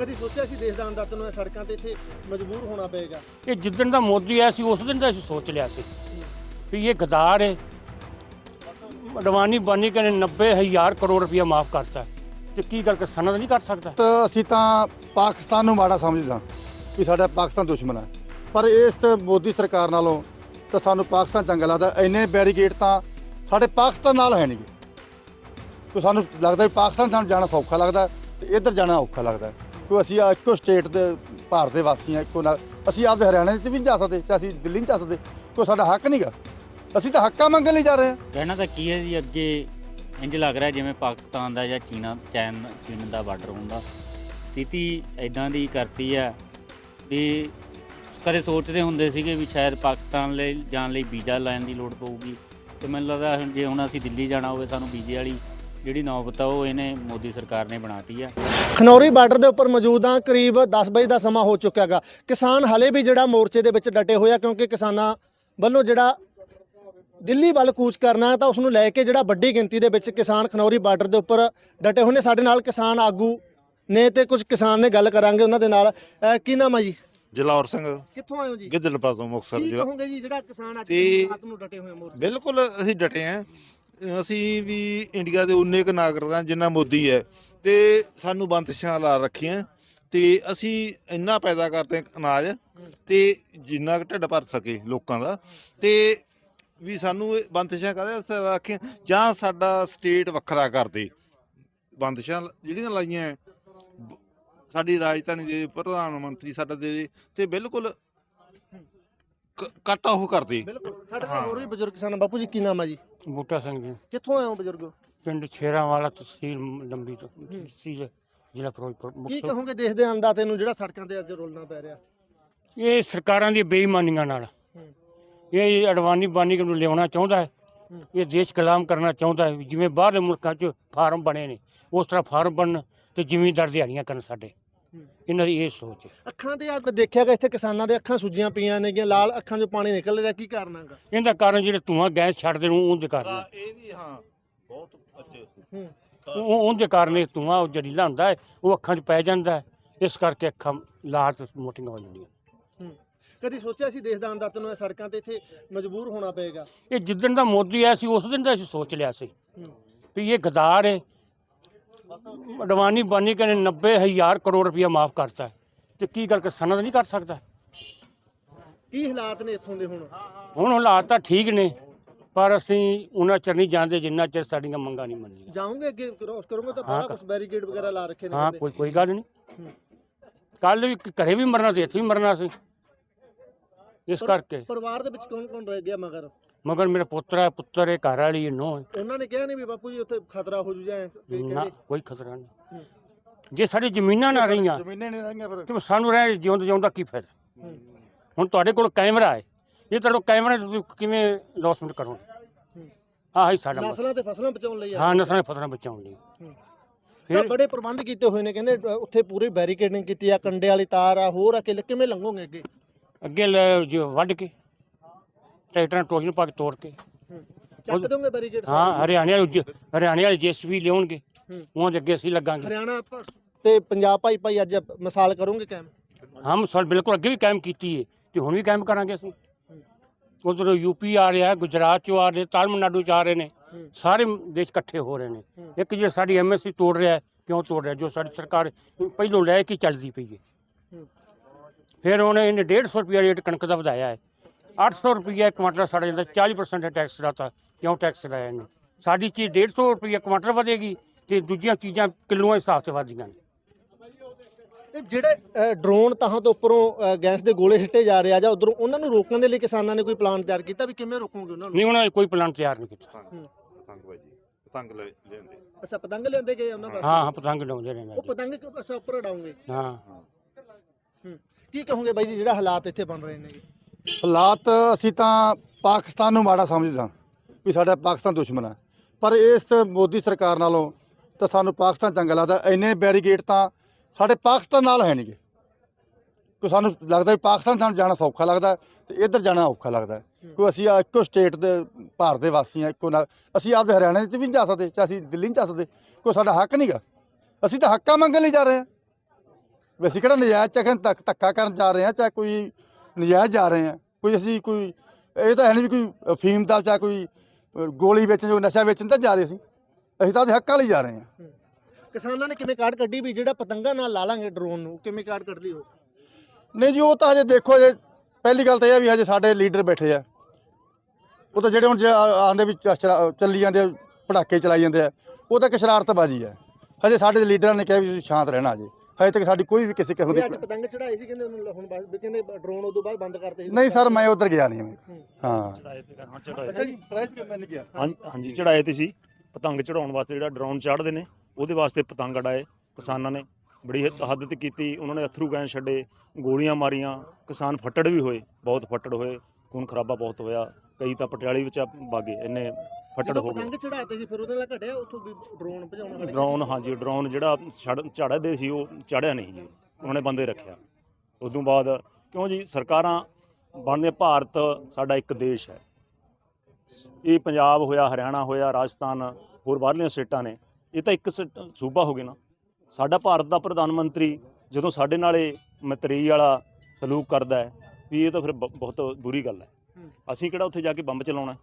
ਕਦੀ ਸੋਚਿਆ ਸੀ ਦੇਸ਼ ਦਾ ਅੰਦਾਜ਼ ਨੂੰ ਇਹ ਸੜਕਾਂ ਤੇ ਇੱਥੇ ਮਜਬੂਰ ਹੋਣਾ ਪਏਗਾ? ਇਹ ਜਿੱਦਣ ਦਾ ਮੋਦੀ ਆਇਆ ਸੀ ਉਸ ਦਿਨ ਦਾ ਅਸੀਂ ਸੋਚ ਲਿਆ ਸੀ ਵੀ ਇਹ ਗਦਾਰ ਹੈ। ਅਡਵਾਨੀ ਬਾਨੀ ਕਹਿੰਦੇ 90000 ਕਰੋੜ ਰੁਪਇਆ ਮਾਫ ਕਰਤਾ ਤੇ ਕੀ ਗੱਲ ਕਰ ਸਨਦ ਨਹੀਂ ਕਰ ਸਕਦਾ? ਤਾਂ ਅਸੀਂ ਤਾਂ ਪਾਕਿਸਤਾਨ ਨੂੰ ਮਾੜਾ ਸਮਝਦਾ ਵੀ ਸਾਡਾ ਪਾਕਿਸਤਾਨ ਦੁਸ਼ਮਣ ਹੈ। ਪਰ ਇਸ ਮੋਦੀ ਸਰਕਾਰ ਨਾਲੋਂ ਤਾਂ ਸਾਨੂੰ ਪਾਕਿਸਤਾਨ ਚੰਗਾ ਲੱਗਦਾ। ਇੰਨੇ ਬੈਰੀਕੇਡ ਤਾਂ ਸਾਡੇ ਪਾਕਿਸਤਾਨ ਨਾਲ ਹੈ ਨਹੀਂਗੇ ਕਿ ਸਾਨੂੰ ਲੱਗਦਾ ਵੀ ਪਾਕਿਸਤਾਨ ਸਾਨੂੰ ਜਾਣਾ ਸੌਖਾ ਲੱਗਦਾ ਤੇ ਇੱਧਰ ਜਾਣਾ ਔਖਾ ਲੱਗਦਾ ਕਿਉਂ ਅਸੀਂ ਆ ਇੱਕੋ ਸਟੇਟ ਦੇ ਭਾਰਤ ਦੇ ਵਾਸੀ ਹਾਂ ਇੱਕੋ ਨਾਲ। ਅਸੀਂ ਆਪਦੇ ਹਰਿਆਣੇ 'ਚ ਵੀ ਨਹੀਂ ਜਾ ਸਕਦੇ ਤੇ ਅਸੀਂ ਦਿੱਲੀ ਨਹੀਂ ਜਾ ਸਕਦੇ, ਕੋਈ ਸਾਡਾ ਹੱਕ ਨਹੀਂਗਾ ਅਸੀਂ ਤਾਂ ਹੱਕਾਂ ਮੰਗਣ ਲਈ ਜਾ ਰਹੇ ਹਾਂ। ਕਹਿਣਾ ਤਾਂ ਕੀ ਹੈ ਜੀ, ਅੱਗੇ ਇੰਜ ਲੱਗ ਰਿਹਾ ਜਿਵੇਂ ਪਾਕਿਸਤਾਨ ਦਾ ਜਾਂ ਚੀਨਾ, ਚੈਨ, ਚੀਨ ਦਾ ਬਾਰਡਰ ਹੁੰਦਾ। ਸਥਿਤੀ ਇਦਾਂ ਦੀ ਕਰਤੀ ਹੈ ਵੀ ਕਦੇ ਸੋਚਦੇ ਹੁੰਦੇ ਸੀਗੇ ਵੀ ਸ਼ਾਇਦ ਪਾਕਿਸਤਾਨ ਲਈ, ਜਾਣ ਲਈ ਵੀਜ਼ਾ ਲੈਣ ਦੀ ਲੋੜ ਪਊਗੀ। ਤੇ ਮੈਨੂੰ ਲੱਗਦਾ ਜੇ ਹੁਣ ਅਸੀਂ ਦਿੱਲੀ ਜਾਣਾ ਹੋਵੇ, ਸਾਨੂੰ ਵੀਜ਼ੇ ਵਾਲੀ ਜਿਹੜੀ ਨੌਬਤ ਆ ਉਹ ਇਹਨੇ ਮੋਦੀ ਸਰਕਾਰ ਨੇ ਬਣਾਤੀ ਆ। ਖਨੌਰੀ ਬਾਰਡਰ ਦੇ ਉੱਪਰ ਮੌਜੂਦ ਹਾਂ ਕਰੀਬ 10 ਵਜੇ ਦਾ ਸਮਾਂ ਹੋ ਚੁੱਕਾ ਹੈਗਾ। ਕਿਸਾਨ ਹਲੇ ਵੀ ਜਿਹੜਾ ਮੋਰਚੇ ਦੇ ਵਿੱਚ ਡਟੇ ਹੋਏ ਆ ਕਿਉਂਕਿ ਕਿਸਾਨਾਂ ਵੱਲੋਂ ਜਿਹੜਾ ਦਿੱਲੀ ਵੱਲ ਕੂਚ ਕਰਨਾ ਤਾਂ ਉਸ ਨੂੰ ਲੈ ਕੇ ਜਿਹੜਾ ਵੱਡੀ ਗਿਣਤੀ ਦੇ ਵਿੱਚ ਕਿਸਾਨ ਖਨੌਰੀ ਬਾਰਡਰ ਦੇ ਉੱਪਰ ਡਟੇ ਹੋਏ ਨੇ। ਸਾਡੇ ਨਾਲ ਕਿਸਾਨ ਆਗੂ ਨੇ ਤੇ ਕੁਝ ਕਿਸਾਨ ਨੇ ਗੱਲ ਕਰਾਂਗੇ ਉਹਨਾਂ ਦੇ ਨਾਲ। ਅਹ ਕੀ ਨਾਮ ਹੈ ਜੀ? ਜਲੌਰ ਸਿੰਘ। ਕਿੱਥੋਂ ਆਏ ਹੋ ਜੀ? ਗਿੱਦੜਪਾ ਤੋਂ ਮੁਕਤਸਰ ਕੀ ਜ਼ਿਲ੍ਹਾ। ਕਹੋਗੇ ਜੀ ਜਿਹੜਾ ਕਿਸਾਨ ਅੱਜ ਤੇ- ਰਾਤ ਨੂੰ ਡਟੇ ਹੋਏ ਆ ਮੋਰਚੇ ਬਿਲਕੁਲ ਅਸੀਂ ਡਟੇ ਆਂ। ਅਸੀਂ ਵੀ ਇੰਡੀਆ ਦੇ ਉਨੇ ਕੁ ਨਾਗਰਿਕ ਹਾਂ, ਜਿੰਨਾ ਮੋਦੀ ਹੈ। ਤੇ ਸਾਨੂੰ ਬੰਦਸ਼ਾਂ ਲਾ ਰੱਖੀਆਂ। ਤੇ ਅਸੀਂ ਇੰਨਾ ਪੈਦਾ ਕਰਦੇ ਹਾਂ ਅਨਾਜ, ਤੇ ਜਿੰਨਾ ਕੁ ਢਿੱਡ ਭਰ ਸਕੇ ਲੋਕਾਂ ਦਾ। ਤੇ ਵੀ ਸਾਨੂੰ ਇਹ ਬੰਦਸ਼ਾਂ ਕਾਹਦੇ ਰੱਖੀਆਂ? ਜਾਂ ਸਾਡਾ ਸਟੇਟ ਵੱਖਰਾ ਕਰਦੇ ਬੰਦਸ਼ਾਂ ਜਿਹੜੀਆਂ ਲਾਈਆਂ ਸਾਡੀ ਰਾਜਧਾਨੀ ਦੇ ਪ੍ਰਧਾਨ ਮੰਤਰੀ ਸਾਡਾ ਦੇ, ਤੇ ਬਿਲਕੁਲ ਕੱਟ ਆਫ ਕਰਦੇ ਬਿਲਕੁਲ। ਸਾਡੇ ਨਾਲ। ਹੋਰ ਵੀ ਬਜ਼ੁਰਗ ਕਿਸਾਨ ਬਾਪੂ ਜੀ ਕੀ ਨਾਮ ਹੈ ਜੀ? ਬੂਟਾ ਸਿੰਘ ਜੀ। ਕਿੱਥੋਂ ਆਏ ਹੋ ਬਜ਼ੁਰਗੋ? ਪਿੰਡ ਛੇਰਾਂ ਵਾਲਾ ਤਹਿਸੀਲ ਲੰਬੀ ਤੋਂ ਤਹਿਸੀਲ ਜ਼ਿਲ੍ਹਾ ਫਿਰੋਜ਼ਪੁਰ ਕੀ ਮੁਕਤਸਰ ਕਹੋਗੇ ਦੇਸ਼ ਦੇ ਅੰਦਾਤੇ ਨੂੰ ਜਿਹੜਾ ਸੜਕਾਂ ਤੇ ਅੱਜ ਰੋਲਣਾ ਪੈ ਰਿਹਾ? ਇਹ ਸਰਕਾਰਾਂ ਦੀ ਬੇਈਮਾਨੀਆਂ ਨਾਲ। ਹੂੰ। ਇਹ ਅਡਵਾਨੀ ਬਾਨੀ ਨੂੰ ਲਿਆਉਣਾ ਚਾਹੁੰਦਾ ਹੈ। ਹੂੰ। ਇਹ ਦੇਸ਼ ਗੁਲਾਮ ਕਰਨਾ ਚਾਹੁੰਦਾ ਹੈ। ਜਿਵੇਂ ਬਾਹਰਲੇ ਮੁਲਕਾਂ 'ਚ ਫਾਰਮ ਬਣੇ ਨੇ ਉਸ ਤਰ੍ਹਾਂ ਫਾਰਮ ਬਣਨ ਤੇ ਜ਼ਿਮੀਂਦਾਰ ਦਿਹਾੜੀਆਂ ਕਰਨ ਸਾਡੇ। ਇਹਨਾਂ ਦੀ ਇਹ ਸੋਚ ਹੈ। ਅੱਖਾਂ ਤੇ ਆਪ ਦੇਖਿਆਗਾ ਇੱਥੇ ਕਿਸਾਨਾਂ ਦੇ ਅੱਖਾਂ ਸੁੱਜੀਆਂ ਪਈਆਂ ਨੇਗੀਆਂ ਲਾਲ ਅੱਖਾਂ 'ਚੋਂ ਪਾਣੀ ਨਿਕਲ ਰਿਹਾ ਕੀ ਕਾਰਨ ਹੈਗਾ? ਇਹਦਾ ਕਾਰਨ ਜਿਹੜੇ ਧੂਆਂ ਗੈਸ ਛੱਡਦੇ ਨੂੰ ਉਹਦੇ ਕਾਰਨ ਇਹ ਵੀ ਹਾਂ ਬਹੁਤ ਅੱਛੇ ਹੂੰ। ਉਹ ਉਹਦੇ ਕਾਰਨ ਇਹ ਧੂਆਂ ਉਹ ਜ਼ਹਿਰੀਲਾ ਹੁੰਦਾ ਹੈ ਉਹ ਅੱਖਾਂ 'ਚ ਪੈ ਜਾਂਦਾ ਹੈ। ਇਸ ਕਰਕੇ ਅੱਖਾਂ ਲਾਲ ਤੇ ਮੋਟੀਆਂ ਹੋ ਜਾਂਦੀਆਂ। ਹੂੰ। ਕਦੀ ਸੋਚਿਆ ਸੀ ਦੇਸ਼ ਦਾ ਅੰਦਾਜ਼ ਨੂੰ ਇਹ ਸੜਕਾਂ ਤੇ ਇੱਥੇ ਮਜਬੂਰ ਹੋਣਾ ਪਏਗਾ? ਇਹ ਜਿੱਦਣ ਦਾ ਮੋਦੀ ਆਇਆ ਸੀ ਉਸ ਦਿਨ ਦਾ ਅਸੀਂ ਸੋਚ ਲਿਆ ਸੀ ਹੂੰ। ਵੀ ਇਹ ਗਦਾਰ ਹੈ ਅਡਵਾਨੀ ਬਾਨੀ ਕਹਿੰਦੇ 90000 ਕਰੋੜ ਰੁਪਇਆ ਮਾਫ ਕਰਤਾ ਹੈ। ਤੇ ਕੀ ਗੱਲ ਸਨਦ ਨਹੀਂ ਕਰ ਸਕਦਾ? ਕੀ ਹਾਲਾਤ ਨੇ ਇੱਥੋਂ ਦੇ ਹੁਣ? ਹੁਣ ਹਾਲਾਤ ਤਾਂ ਠੀਕ ਨੇ ਪਰ ਅਸੀਂ ਉਹਨਾਂ ਚਿਰ ਨਹੀਂ ਜਾਂਦੇ ਜਿੰਨਾ ਚਿਰ ਸਾਡੀਆਂ ਮੰਗਾਂ ਨਹੀਂ ਮੰਨੀਆਂ। ਜਾਓਗੇ ਅੱਗੇ ਕ੍ਰੋਸ ਕਰੋਗੇ ਤਾਂ ਹਾਂ, ਕੁਝ ਬੈਰੀਕੇਡ ਵਗੈਰਾ ਲਾ ਰੱਖੇ ਨੇ ਹਾਂ ਕਹਿੰਦੇ। ਕੋਈ ਕੋਈ ਗੱਲ ਨਹੀਂ। ਕੱਲ ਵੀ ਘਰੇ ਵੀ ਮਰਨਾ ਸੀ ਇੱਥੇ ਵੀ ਮਰਨਾ ਸੀ। ਇਸ ਪਰ- ਕਰਕੇ। ਪਰਿਵਾਰ ਦੇ ਵਿੱਚ ਕੌਣ ਕੌਣ ਰਹਿ ਗਿਆ ਮਗਰ? ਮਗਰ ਮੇਰਾ ਪੁੱਤਰ ਹੈ ਪੁੱਤਰ ਹੈ ਘਰ ਵਾਲੀ ਹੈ ਨੋ ਉਹਨਾਂ ਨੇ ਕਿਹਾ ਨਹੀਂ ਵੀ ਬਾਪੂ ਜੀ ਉੱਥੇ ਖਤਰਾ ਹੋ ਜੂ ਜਾਏ ਨਾ ਕੋਈ ਖਤਰਾ ਨਹੀਂ ਹੂੰ। ਜੇ ਸਾਡੀ ਜ਼ਮੀਨਾਂ ਨਾ ਰਹੀਆਂ ਜ਼ਮੀਨਾਂ ਨਹੀਂ ਰਹੀਆਂ ਫਿਰ ਤੇ ਸਾਨੂੰ ਰਹਿ ਜਿਉਂਦਾ ਜਿਉਂਦਾ ਕੀ ਫਾਇਦਾ। ਹੁਣ ਤੁਹਾਡੇ ਕੋਲ ਕੈਮਰਾ ਹੈ ਇਹ ਤੁਹਾਡੇ ਕੈਮਰਾ ਤੁਸੀਂ ਕਿਵੇਂ ਲੌਸਮੈਂਟ ਕਰੋਗੇ ਹੂੰ। ਆਹ ਹੀ ਸਾਡਾ ਮਸਲਾ। ਨਸਲਾਂ ਤੇ ਫਸਲਾਂ ਬਚਾਉਣ ਲਈ ਆ ਹਾਂ ਨਸਲਾਂ ਦੀਆਂ ਫਸਲਾਂ ਬਚਾਉਣ ਲਈ ਹੂੰ। ਤਾਂ ਫਿਰ ਬੜੇ ਪ੍ਰਬੰਧ ਕੀਤੇ ਹੋਏ ਨੇ ਕਹਿੰਦੇ ਅ, ਉੱਥੇ ਪੂਰੀ ਬੈਰੀਕੇਡਿੰਗ ਕੀਤੀ ਆ ਕੰਡੇ ਵਾਲੀ ਤਾਰ ਆ ਹੋਰ ਆ ਕਿ ਕਿਵੇਂ ਲੰਘੋਗੇ ਅੱਗੇ ਅੱਗੇ ਲੈ ਜੋ ਵੱਢ ਕੇ ਟਰੈਕਟਰਾਂ ਟੋਜਨ ਪਾ ਕੇ ਤੋੜ ਕੇ। ਚੱਕ ਦੋਗੇ ਬੈਰੀਕੇਡ ਹਾਂ ਹਰਿਆਣੇ ਵਾਲੇ ਜ- ਹਰਿਆਣੇ ਵਾਲੇ ਜੇਸੀਬੀ ਲਿਆਉਣਗੇ। ਹੂੰ। ਉਹਨਾਂ ਦੇ ਅੱਗੇ ਅਸੀਂ ਲੱਗਾਂਗੇ। ਹਰਿਆਣਾ ਪ- ਤੇ ਪੰਜਾਬ ਭਾਈ ਭਾਈ ਅੱਜ ਮਿਸਾਲ ਕਰੋਗੇ ਕਾਇਮ? ਹਮ ਸਰ ਬਿਲਕੁਲ ਅੱਗੇ ਵੀ ਕਾਇਮ ਕੀਤੀ ਹੈ ਤੇ ਹੁਣ ਵੀ ਕਾਇਮ ਕਰਾਂਗੇ ਅਸੀਂ। ਉਧਰ ਯੂਪੀ ਆ ਰਿਹਾ ਗੁਜਰਾਤ ਚੋਂ ਆ ਰਹੇ ਤਾਮਿਲਨਾਡੂ ਚ ਆ ਰਹੇ ਨੇ। ਹੂੰ। ਸਾਰੇ ਦੇਸ਼ ਇਕੱਠੇ ਹੋ ਰਹੇ ਨੇ। ਹੂੰ। ਇੱਕ ਜੇ ਸਾਡੀ ਐਮਐਸਸੀ ਤੋੜ ਰਿਹਾ ਹੈ, ਕਿਉਂ ਤੋੜ ਰਿਹਾ? ਜੋ ਸਾਡੀ ਸਰਕਾਰ ਪਹਿਲੋਂ ਲੈ ਕੇ ਚੱਲਦੀ ਪਈ ਹੈ ਹੂੰ। ਫਿਰ ਉਹਨੇ ਇਹਨੇ 150 ਰੁਪਿਆ ਰੇਟ ਕਣਕ ਦਾ ਵਧਾਇਆ ਹੈ 800 ਰੁਪਿਆ ਕੁਆਂਟਲ ਸਾਡਾ ਜਾਂਦਾ 40% ਟੈਕਸ ਲਾਤਾ ਕਿਉਂ ਟੈਕਸ ਲਾਇਆ ਇਹਨੇ ਸਾਡੀ ਚੀਜ਼ 150 ਰੁਪਿਆ ਕੁਆਂਟਲ ਵਧੇਗੀ ਤੇ ਦੂਜੀਆਂ ਚੀਜ਼ਾਂ ਕਿਲੋਆਂ ਹਿਸਾਬ ਤੇ ਵਧਦੀਆਂ ਨੇ। ਇਹ ਜਿਹੜੇ ਡਰੋਨ ਤਾਹਾਂ ਤੋਂ ਉੱਪਰੋਂ ਗੈਸ ਦੇ ਗੋਲੇ ਸਿੱਟੇ ਜਾ ਰਹੇ ਆ ਜਾਂ ਉਧਰੋਂ ਉਹਨਾਂ ਨੂੰ ਰੋਕਣ ਦੇ ਲਈ ਕਿਸਾਨਾਂ ਨੇ ਕੋਈ ਪਲਾਨ ਤਿਆਰ ਕੀਤਾ ਵੀ ਕਿਵੇਂ ਰੋਕੋਗੇ ਉਹਨਾਂ ਨੂੰ? ਨਹੀਂ ਉਹਨਾਂ ਨੇ ਕੋਈ ਪਲਾਨ ਤਿਆਰ ਨਹੀਂ ਕੀਤਾ। ਪਤੰਗ ਪਤੰਗ ਬਾਈ ਜੀ ਪਤੰਗ ਲੈਂਦੇ ਅੱਛਾ ਪਤੰਗ ਲੈਂਦੇ ਗਏ ਉਹਨਾਂ ਵਾਸਤੇ ਹਾਂ ਹਾਂ ਪਤੰਗ ਡਾਉਂਦੇ ਨੇ ਉਹ ਪਤੰਗ ਕਿਉਂ ਅੱਛਾ ਉੱਪਰ ਉਡਾਉਂਗੇ? ਹਾਂ। ਹੂੰ। ਕੀ ਕਹੋਗੇ ਬਾਈ ਜੀ ਜਿਹੜਾ ਹਾਲਾਤ ਇੱਥੇ ਬਣ ਰਹੇ ਨੇ? ਹਾਲਾਤ ਅਸੀਂ ਤਾਂ ਪਾਕਿਸਤਾਨ ਨੂੰ ਮਾੜਾ ਸਮਝਦੇ ਸਮਝਦਾ ਵੀ ਸਾਡਾ ਪਾਕਿਸਤਾਨ ਦੁਸ਼ਮਣ ਹੈ। ਪਰ ਇਸ ਮੋਦੀ ਸਰਕਾਰ ਨਾਲੋਂ ਤਾਂ ਸਾਨੂੰ ਪਾਕਿਸਤਾਨ ਚੰਗਾ ਲੱਗਦਾ। ਇੰਨੇ ਬੈਰੀਗੇਟ ਤਾਂ ਸਾਡੇ ਪਾਕਿਸਤਾਨ ਨਾਲ ਹੈ ਨਹੀਂਗੇ। ਕਿ ਸਾਨੂੰ ਲੱਗਦਾ ਵੀ ਪਾਕਿਸਤਾਨ ਸਾਨੂੰ ਜਾਣਾ ਸੌਖਾ ਲੱਗਦਾ ਤੇ ਇੱਧਰ ਜਾਣਾ ਔਖਾ ਲੱਗਦਾ ਕਿਉਂ ਅਸੀਂ ਇੱਕੋ ਸਟੇਟ ਦੇ ਭਾਰਤ ਦੇ ਵਾਸੀ ਹਾਂ, ਇੱਕੋ ਨਾਲ ਅਸੀਂ ਆਪਦੇ ਹਰਿਆਣੇ 'ਚ ਵੀ ਨਹੀਂ ਜਾ ਸਕਦੇ ਚਾਹੇ ਅਸੀਂ ਦਿੱਲੀ ਨਹੀਂ ਜਾ ਸਕਦੇ। ਕੋਈ ਸਾਡਾ ਹੱਕ ਨਹੀਂਗਾ? ਅਸੀਂ ਤਾਂ ਹੱਕਾਂ ਮੰਗਣ ਲਈ ਜਾ ਰਹੇ ਹਾਂ। ਵੀ ਅਸੀਂ ਕਿਹੜਾ ਨਜਾਇਜ਼ ਚੱਕਣ ਤੱਕ ਧੱਕਾ ਕਰਨ ਜਾ ਰਹੇ ਹਾਂ ਚਾਹੇ ਕੋਈ ਨਜਾਇਜ਼ ਜਾ ਰਹੇ ਹਾਂ ਕੋਈ ਅਸੀਂ ਕੋਈ ਇਹ ਤਾਂ ਹੈ ਨਹੀਂ ਵੀ ਕੋਈ ਅਫੀਮ ਦਾ ਚਾਹੇ ਕੋਈ ਗੋਲੀ ਵੇਚਣ ਜੋ ਨਸ਼ਾ ਵੇਚਣ ਤਾਂ ਜਾ ਰਹੇ ਸੀ। ਅਸੀਂ ਤਾਂ ਉਹਦੇ ਹੱਕਾਂ ਲਈ ਜਾ ਰਹੇ ਹਾਂ। ਕਿਸਾਨਾਂ ਨੇ ਕਿਵੇਂ ਕਾਰਡ ਕੱਢੀ ਵੀ ਜਿਹੜਾ ਪਤੰਗਾ ਨਾਲ ਲਾ ਲਾਂਗੇ ਡਰੋਨ ਨੂੰ ਕਿਵੇਂ ਕਾਰਡ ਕੱਢ ਲਈ ਉਹ? ਨਹੀਂ ਜੀ ਉਹ ਤਾਂ ਹਜੇ ਦੇਖੋ ਜੇ ਪਹਿਲੀ ਗੱਲ ਤਾਂ ਇਹ ਆ ਵੀ ਹਜੇ ਸਾਡੇ ਲੀਡਰ ਬੈਠੇ ਆ। ਉਹ ਤਾਂ ਜਿਹੜੇ ਹੁਣ ਆਂਦੇ ਵੀ ਚ- ਚੱਲੀ ਜਾਂਦੇ ਆ, ਪਟਾਕੇ ਚਲਾਈ ਜਾਂਦੇ ਆ ਉਹ ਤਾਂ ਇੱਕ ਸ਼ਰਾਰਤਬਾਜ਼ੀ ਹੈ ਹਜੇ ਸਾਡੇ ਲੀਡਰਾਂ ਨੇ ਕਿਹਾ ਵੀ ਤੁਸੀਂ ਸ਼ਾਂਤ ਰਹਿਣਾ ਹਜੇ। ਹਜੇ ਤੱਕ ਸਾਡੀ ਕੋਈ ਵੀ ਕਿਸੇ ਕਿਸਮ ਅੱਜ ਦੀ ਪਤੰਗ ਚੜਾਈ ਸੀ ਕਹਿੰਦੇ ਉਹਨੂੰ ਹੁਣ ਬਸ ਵੀ ਕਹਿੰਦੇ ਡਰੋਨ ਉਦੋਂ ਬਾਅਦ ਬੰਦ ਕਰਤੇ ਸੀ। ਨਹੀਂ ਸਰ ਮੈਂ ਉਧਰ ਗਿਆ ਨਹੀਂ ਮੈਂ। ਹੂੰ। ਹਾਂ। ਚੜਾਏ ਤੇ ਹਾਂ ਚੜਾਏ। ਅੱਛਾ ਜੀ ਫਲਾਈਟ ਮੈਂ ਨਹੀਂ ਗਿਆ? ਹਾਂ- ਹਾਂਜੀ ਚੜਾਏ ਤੇ ਸੀ। ਪਤੰਗ ਚੜਾਉਣ ਵਾਸਤੇ ਜਿਹੜਾ ਡਰੋਨ ਚੜ੍ਹਦੇ ਨੇ ਉਹਦੇ ਵਾਸਤੇ ਪਤੰਗ ਅੜਾਏ ਕਿਸਾਨਾਂ ਨੇ। ਬੜੀ ਹੱਦ ਹੱਦ ਤੇ ਕੀਤੀ ਉਹਨਾਂ ਨੇ ਅਥਰੂ ਗੈਸ ਛੱਡੇ ਗੋਲੀਆਂ ਮਾਰੀਆਂ ਕਿਸਾਨ ਫੱਟੜ ਵੀ ਹੋਏ ਬਹੁਤ ਫੱਟੜ ਹੋਏ ਖੂਨ ਖਰਾਬਾ ਬਹੁਤ ਹੋਇਆ ਕਈ ਤਾਂ ਪਟਿਆਲੇ ਵਿੱਚ ਬਾਗੇ ਇੰਨੇ ਫੱਟੜ ਜਦੋਂ ਹੋ ਗਏ ਪਤੰਗ ਚੜਾਤੇ ਸੀ ਫਿਰ ਉਹਦੇ ਨਾਲ ਘਟਿਆ ਉੱਥੋਂ ਵੀ ਡਰੋਨ ਭਜਾਉਣ ਵਾਲੇ? ਡਰੋਨ ਹਾਂਜੀ ਡਰੋਨ ਜਿਹੜਾ ਝੜਦੇ ਸੀ ਉਹ ਚੜਿਆ ਨਹੀਂ ਜੀ। ਉਹਨਾਂ ਨੇ ਬੰਦੇ ਰੱਖਿਆ। ਉਦੋਂ ਬਾਅਦ ਕਿਉਂ ਜੀ? ਸਰਕਾਰਾਂ ਬਣਦੇ ਭਾਰਤ ਸਾਡਾ ਇੱਕ ਦੇਸ਼ ਹੈ। ਇਹ ਪੰਜਾਬ ਹੋਇਆ ਹਰਿਆਣਾ ਹੋਇਆ ਰਾਜਸਥਾਨ ਹੋਰ ਬਾਹਰਲੀਆਂ ਸਟੇਟਾਂ ਨੇ। ਇਹ ਤਾਂ ਇੱਕ ਸ- ਸੂਬਾ ਹੋ ਗਿਆ ਨਾ। ਸਾਡਾ ਭਾਰਤ ਦਾ ਪ੍ਰਧਾਨ ਮੰਤਰੀ ਜਦੋਂ ਸਾਡੇ ਨਾਲ ਇਹ ਮਤਰੀ ਵਾਲਾ ਸਲੂਕ ਕਰਦਾ ਹੈ ਵੀ ਇਹ ਤਾਂ ਫਿਰ ਬ- ਬਹੁਤ ਬੁਰੀ ਗੱਲ ਹੈ। ਹੂੰ। ਅਸੀਂ ਕਿਹੜਾ ਉੱਥੇ ਜਾ ਕੇ ਬੰਬ ਚਲਾਉਣਾ ਹੈ?